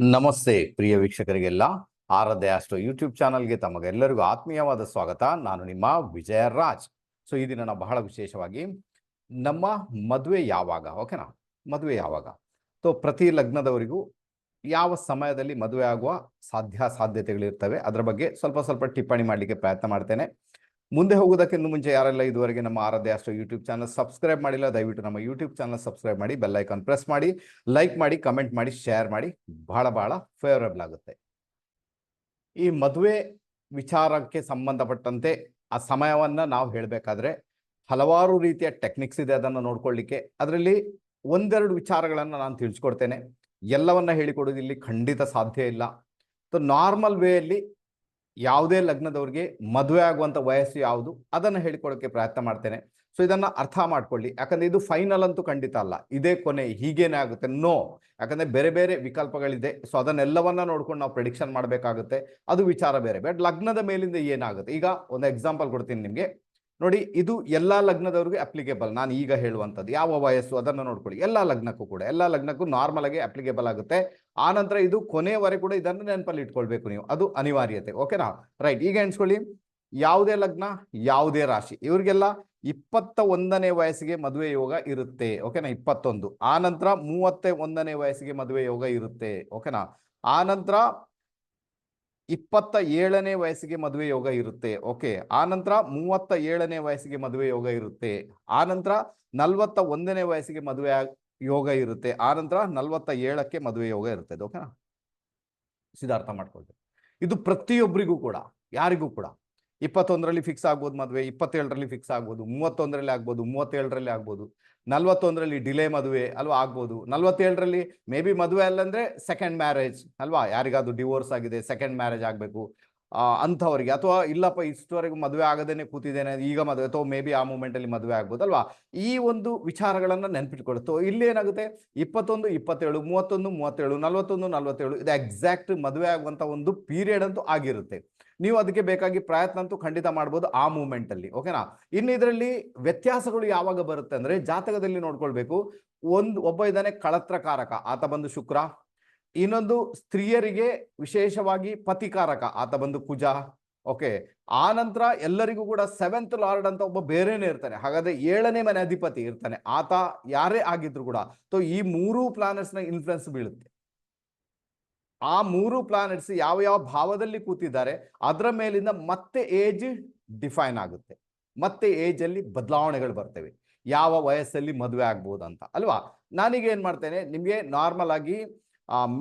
ನಮಸ್ತೆ ಪ್ರಿಯ ವೀಕ್ಷಕರಿಗೆಲ್ಲ. ಆರಾಧ್ಯ ಅಷ್ಟು ಯೂಟ್ಯೂಬ್ ಚಾನಲ್ಗೆ ತಮಗೆಲ್ಲರಿಗೂ ಆತ್ಮೀಯವಾದ ಸ್ವಾಗತ. ನಾನು ನಿಮ್ಮ ವಿಜಯ ರಾಜ್ ಸೊ, ಈ ದಿನ ಬಹಳ ವಿಶೇಷವಾಗಿ ನಮ್ಮ ಮದುವೆ ಯಾವಾಗ? ಓಕೆನಾ ಮದುವೆ ಯಾವಾಗ? ಸೊ ಪ್ರತಿ ಲಗ್ನದವರಿಗೂ ಯಾವ ಸಮಯದಲ್ಲಿ ಮದುವೆ ಆಗುವ ಸಾಧ್ಯ ಸಾಧ್ಯತೆಗಳಿರ್ತವೆ? ಅದರ ಬಗ್ಗೆ ಸ್ವಲ್ಪ ಸ್ವಲ್ಪ ಟಿಪ್ಪಣಿ ಮಾಡಲಿಕ್ಕೆ ಪ್ರಯತ್ನ ಮಾಡ್ತೇನೆ. ಮುಂದೆ ಹೋಗೋದಕ್ಕಿಂತ ಮುಂಚೆ ಯಾರೆಲ್ಲ ಇದುವರೆಗೆ ನಮ್ಮ ಆರಾಧ್ಯ ಅಷ್ಟು ಯೂಟ್ಯೂಬ್ ಚಾನಲ್ ಸಬ್ಸ್ಕ್ರೈಬ್ ಮಾಡಿಲ್ಲ, ದಯವಿಟ್ಟು ನಮ್ಮ ಯೂಟ್ಯೂಬ್ ಚಾನಲ್ ಸಬ್ಸ್ಕ್ರೈಬ್ ಮಾಡಿ ಬೆಲ್ ಐಕಾನ್ ಪ್ರೆಸ್ ಮಾಡಿ ಲೈಕ್ ಮಾಡಿ ಕಮೆಂಟ್ ಮಾಡಿ ಶೇರ್ ಮಾಡಿ. ಬಹಳ ಬಹಳ ಫೇವರಬಲ್ ಆಗುತ್ತೆ. ಈ ಮದುವೆ ವಿಚಾರಕ್ಕೆ ಸಂಬಂಧಪಟ್ಟಂತೆ ಆ ಸಮಯವನ್ನ ನಾವು ಹೇಳಬೇಕಾದ್ರೆ ಹಲವಾರು ರೀತಿಯ ಟೆಕ್ನಿಕ್ಸ್ ಇದೆ ಅದನ್ನು ನೋಡ್ಕೊಳ್ಳಿಕ್ಕೆ. ಅದರಲ್ಲಿ ಒಂದೆರಡು ವಿಚಾರಗಳನ್ನು ನಾನು ತಿಳಿಸ್ಕೊಡ್ತೇನೆ. ಎಲ್ಲವನ್ನ ಹೇಳಿಕೊಡೋದು ಇಲ್ಲಿ ಖಂಡಿತ ಸಾಧ್ಯ ಇಲ್ಲ. ಸೊ ನಾರ್ಮಲ್ ವೇಯಲ್ಲಿ ಯಾವುದೇ ಲಗ್ನದವ್ರಿಗೆ ಮದುವೆ ಆಗುವಂತ ವಯಸ್ಸು ಯಾವುದು, ಅದನ್ನು ಹೇಳಿಕೊಡೋಕ್ಕೆ ಪ್ರಯತ್ನ ಮಾಡ್ತೇನೆ. ಸೊ ಇದನ್ನ ಅರ್ಥ ಮಾಡ್ಕೊಳ್ಳಿ. ಯಾಕಂದ್ರೆ ಇದು ಫೈನಲ್ ಅಂತೂ ಖಂಡಿತ ಅಲ್ಲ. ಇದೇ ಕೊನೆ, ಹೀಗೇನೆ ಆಗುತ್ತೆ? ನೋ ಯಾಕಂದ್ರೆ ಬೇರೆ ಬೇರೆ ವಿಕಲ್ಪಗಳಿದೆ. ಸೊ ಅದನ್ನೆಲ್ಲವನ್ನ ನೋಡ್ಕೊಂಡು ನಾವು ಪ್ರಿಡಿಕ್ಷನ್ ಮಾಡಬೇಕಾಗುತ್ತೆ. ಅದು ವಿಚಾರ ಬೇರೆ. ಬಟ್ ಲಗ್ನದ ಮೇಲಿಂದ ಏನಾಗುತ್ತೆ? ಈಗ ಒಂದು ಎಕ್ಸಾಂಪಲ್ ಕೊಡ್ತೀನಿ ನಿಮಗೆ. ನೋಡಿ, ಇದು ಎಲ್ಲ ಲಗ್ನದವ್ರಿಗೆ ಅಪ್ಲಿಕೇಬಲ್ ನಾನು ಈಗ ಹೇಳುವಂಥದ್ದು, ಯಾವ ವಯಸ್ಸು ಅದನ್ನು ನೋಡ್ಕೊಳ್ಳಿ. ಎಲ್ಲ ಲಗ್ನಕ್ಕೂ ಕೂಡ, ಎಲ್ಲ ಲಗ್ನಕ್ಕೂ ನಾರ್ಮಲ್ ಆಗಿ ಅಪ್ಲಿಕೇಬಲ್ ಆಗುತ್ತೆ. ಆ ನಂತರ ಇದು ಕೊನೆಯವರೆಗೆ ಕೂಡ ಇದನ್ನು ನೆನಪಲ್ಲಿ ಇಟ್ಕೊಳ್ಬೇಕು ನೀವು. ಅದು ಅನಿವಾರ್ಯತೆ ಓಕೆನಾ ರೈಟ್ ಈಗ ಎಣಿಸ್ಕೊಳ್ಳಿ. ಯಾವುದೇ ಲಗ್ನ, ಯಾವುದೇ ರಾಶಿ, ಇವರಿಗೆಲ್ಲ ಇಪ್ಪತ್ತ ಒಂದನೇ ವಯಸ್ಸಿಗೆ ಮದುವೆ ಯೋಗ ಇರುತ್ತೆ ಓಕೆನಾ ಇಪ್ಪತ್ತೊಂದು. ಆ ನಂತರ ಮೂವತ್ತ ಒಂದನೇ ವಯಸ್ಸಿಗೆ ಮದುವೆ ಯೋಗ ಇರುತ್ತೆ ಓಕೆನಾ ಆ ನಂತರ ಇಪ್ಪತ್ತ ಏಳನೇ ವಯಸ್ಸಿಗೆ ಮದುವೆ ಯೋಗ ಇರುತ್ತೆ. ಓಕೆ, ಆ ನಂತರ ಮೂವತ್ತ ಏಳನೇ ವಯಸ್ಸಿಗೆ ಮದುವೆ ಯೋಗ ಇರುತ್ತೆ. ಆ ನಂತರ ನಲ್ವತ್ತ ಒಂದನೇ ವಯಸ್ಸಿಗೆ ಮದುವೆ ಯೋಗ ಇರುತ್ತೆ. ಆ ನಂತರ ನಲ್ವತ್ತ ಏಳಕ್ಕೆ ಮದುವೆ ಯೋಗ ಇರುತ್ತೆ. ಓಕೆನಾ? ಸಿದ್ಧಾರ್ಥ ಮಾಡ್ಕೊಳ್ಬೇಕು. ಇದು ಪ್ರತಿಯೊಬ್ಬರಿಗೂ ಕೂಡ, ಯಾರಿಗೂ ಕೂಡ. ಇಪ್ಪತ್ತೊಂದರಲ್ಲಿ ಫಿಕ್ಸ್ ಆಗ್ಬೋದು ಮದುವೆ, ಇಪ್ಪತ್ತೇಳರಲ್ಲಿ ಫಿಕ್ಸ್ ಆಗ್ಬೋದು, ಮೂವತ್ತೊಂದರಲ್ಲಿ ಆಗ್ಬೋದು, ಮೂವತ್ತೇಳರಲ್ಲಿ ಆಗ್ಬೋದು, ನಲ್ವತ್ತೊಂದರಲ್ಲಿ ಡಿಲೇ ಮದುವೆ ಅಲ್ವಾ ಆಗ್ಬೋದು, ನಲ್ವತ್ತೇಳರಲ್ಲಿ ಮೇ ಬಿ ಮದುವೆ ಅಲ್ಲಂದ್ರೆ ಸೆಕೆಂಡ್ ಮ್ಯಾರೇಜ್ ಅಲ್ವಾ? ಯಾರಿಗಾದ್ರು ಡಿವೋರ್ಸ್ ಆಗಿದೆ ಸೆಕೆಂಡ್ ಮ್ಯಾರೇಜ್ ಆಗಬೇಕು ಅಂಥವ್ರಿಗೆ. ಅಥವಾ ಇಲ್ಲಪ್ಪ, ಇಷ್ಟವರೆಗೂ ಮದುವೆ ಆಗದೇನೆ ಕೂತಿದ್ದೇನೆ, ಈಗ ಮದುವೆ, ಅಥವಾ ಮೇ ಬಿ ಆ ಮೂಮೆಂಟಲ್ಲಿ ಮದುವೆ ಆಗ್ಬೋದು ಅಲ್ವಾ? ಈ ಒಂದು ವಿಚಾರಗಳನ್ನು ನೆನ್ಪಿಟ್ಕೊಳ್ತು ಇಲ್ಲಿ ಏನಾಗುತ್ತೆ? ಇಪ್ಪತ್ತೊಂದು, ಇಪ್ಪತ್ತೇಳು, ಮೂವತ್ತೊಂದು, ಮೂವತ್ತೇಳು, ನಲ್ವತ್ತೊಂದು, ನಲ್ವತ್ತೇಳು, ಇದು ಎಕ್ಸಾಕ್ಟ್ ಮದುವೆ ಆಗುವಂಥ ಒಂದು ಪೀರಿಯಡ್ ಅಂತೂ ಆಗಿರುತ್ತೆ. ನೀವು ಅದಕ್ಕೆ ಬೇಕಾಗಿ ಪ್ರಯತ್ನ ಅಂತೂ ಖಂಡಿತ ಮಾಡ್ಬೋದು ಆ ಮೂಮೆಂಟ್ ಅಲ್ಲಿ ಓಕೆನಾ ಇನ್ನು ಇದರಲ್ಲಿ ವ್ಯತ್ಯಾಸಗಳು ಯಾವಾಗ ಬರುತ್ತೆ ಅಂದ್ರೆ ಜಾತಕದಲ್ಲಿ ನೋಡ್ಕೊಳ್ಬೇಕು. ಒಂದು, ಒಬ್ಬ ಇದ್ದಾನೆ ಕಳತ್ರಕಾರಕ, ಆತ ಬಂದು ಶುಕ್ರ. ಇನ್ನೊಂದು ಸ್ತ್ರೀಯರಿಗೆ ವಿಶೇಷವಾಗಿ ಪತಿಕಾರಕ, ಆತ ಬಂದು ಕುಜ ಓಕೆ ಆ ನಂತರ ಎಲ್ಲರಿಗೂ ಕೂಡ ಸೆವೆಂತ್ ಲಾರ್ಡ್ ಅಂತ ಒಬ್ಬ ಬೇರೆನೇ ಇರ್ತಾನೆ. ಹಾಗಾದ್ರೆ ಏಳನೇ ಮನೆ ಅಧಿಪತಿ ಇರ್ತಾನೆ. ಆತ ಯಾರೇ ಆಗಿದ್ರು ಕೂಡ. ಸೊ ಈ ಮೂರು ಪ್ಲಾನೆಟ್ಸ್ನ ಇನ್ಫ್ಲುಯೆನ್ಸ್ ಬೀಳುತ್ತೆ. ಆ ಮೂರು ಪ್ಲಾನೆಟ್ಸ್ ಯಾವ ಯಾವ ಭಾವದಲ್ಲಿ ಕೂತಿದ್ದಾರೆ, ಅದರ ಮೇಲಿಂದ ಮತ್ತೆ ಏಜ್ ಡಿಫೈನ್ ಆಗುತ್ತೆ. ಮತ್ತೆ ಏಜ್ ಅಲ್ಲಿ ಬದಲಾವಣೆಗಳು ಬರ್ತವೆ. ಯಾವ ವಯಸ್ಸಲ್ಲಿ ಮದುವೆ ಆಗ್ಬೋದು ಅಂತ. ಅಲ್ವಾ? ನಾನೀಗ ಏನ್ ಮಾಡ್ತೇನೆ, ನಿಮ್ಗೆ ನಾರ್ಮಲ್ ಆಗಿ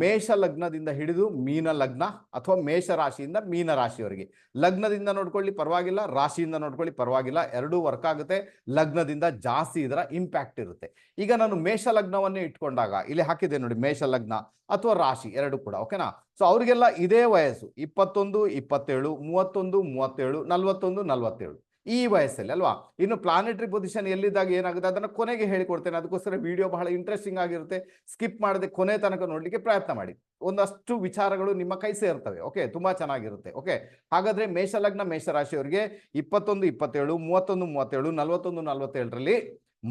ಮೇಷ ಲಗ್ನದಿಂದ ಹಿಡಿದು ಮೀನ ಲಗ್ನ ಅಥವಾ ಮೇಷ ರಾಶಿಯಿಂದ ಮೀನ ರಾಶಿಯವರಿಗೆ. ಲಗ್ನದಿಂದ ನೋಡ್ಕೊಳ್ಳಿ ಪರವಾಗಿಲ್ಲ, ರಾಶಿಯಿಂದ ನೋಡ್ಕೊಳ್ಳಿ ಪರವಾಗಿಲ್ಲ, ಎರಡೂ ವರ್ಕ್ ಆಗುತ್ತೆ. ಲಗ್ನದಿಂದ ಜಾಸ್ತಿ ಇದರ ಇಂಪ್ಯಾಕ್ಟ್ ಇರುತ್ತೆ. ಈಗ ನಾನು ಮೇಷ ಲಗ್ನವನ್ನೇ ಇಟ್ಕೊಂಡಾಗ, ಇಲ್ಲಿ ಹಾಕಿದೆ ನೋಡಿ ಮೇಷ ಲಗ್ನ ಅಥವಾ ರಾಶಿ ಎರಡು ಕೂಡ ಓಕೆನಾ ಸೊ ಅವರಿಗೆಲ್ಲ ಇದೇ ವಯಸ್ಸು, ಇಪ್ಪತ್ತೊಂದು, ಇಪ್ಪತ್ತೇಳು, ಮೂವತ್ತೊಂದು, ಮೂವತ್ತೇಳು, ನಲ್ವತ್ತೊಂದು, ನಲ್ವತ್ತೇಳು. ಈ ವಯಸ್ಸಲ್ಲಿ, ಅಲ್ವಾ? ಇನ್ನು ಪ್ಲಾನೆಟರಿ ಪೊಸಿಷನ್ ಎಲ್ಲಿದ್ದಾಗ ಏನಾಗುತ್ತೆ? ಅದನ್ನು ಕೊನೆಗೆ ಹೇಳಿಕೊಡ್ತೇನೆ. ಅದಕ್ಕೋಸ್ಕರ ವಿಡಿಯೋ ಬಹಳ ಇಂಟ್ರೆಸ್ಟಿಂಗ್ ಆಗಿರುತ್ತೆ. ಸ್ಕಿಪ್ ಮಾಡದೆ ಕೊನೆ ತನಕ ನೋಡಲಿಕ್ಕೆ ಪ್ರಯತ್ನ ಮಾಡಿ. ಒಂದಷ್ಟು ವಿಚಾರಗಳು ನಿಮ್ಮ ಕೈ ಸೇರ್ತವೆ. ಓಕೆ ತುಂಬಾ ಚೆನ್ನಾಗಿರುತ್ತೆ. ಓಕೆ ಹಾಗಾದ್ರೆ ಮೇಷಲಗ್ನ ಮೇಷರಾಶಿಯವರಿಗೆ ಇಪ್ಪತ್ತೊಂದು, ಇಪ್ಪತ್ತೇಳು, ಮೂವತ್ತೊಂದು, ಮೂವತ್ತೇಳು, ನಲವತ್ತೊಂದು, ನಲವತ್ತೇಳರಲ್ಲಿ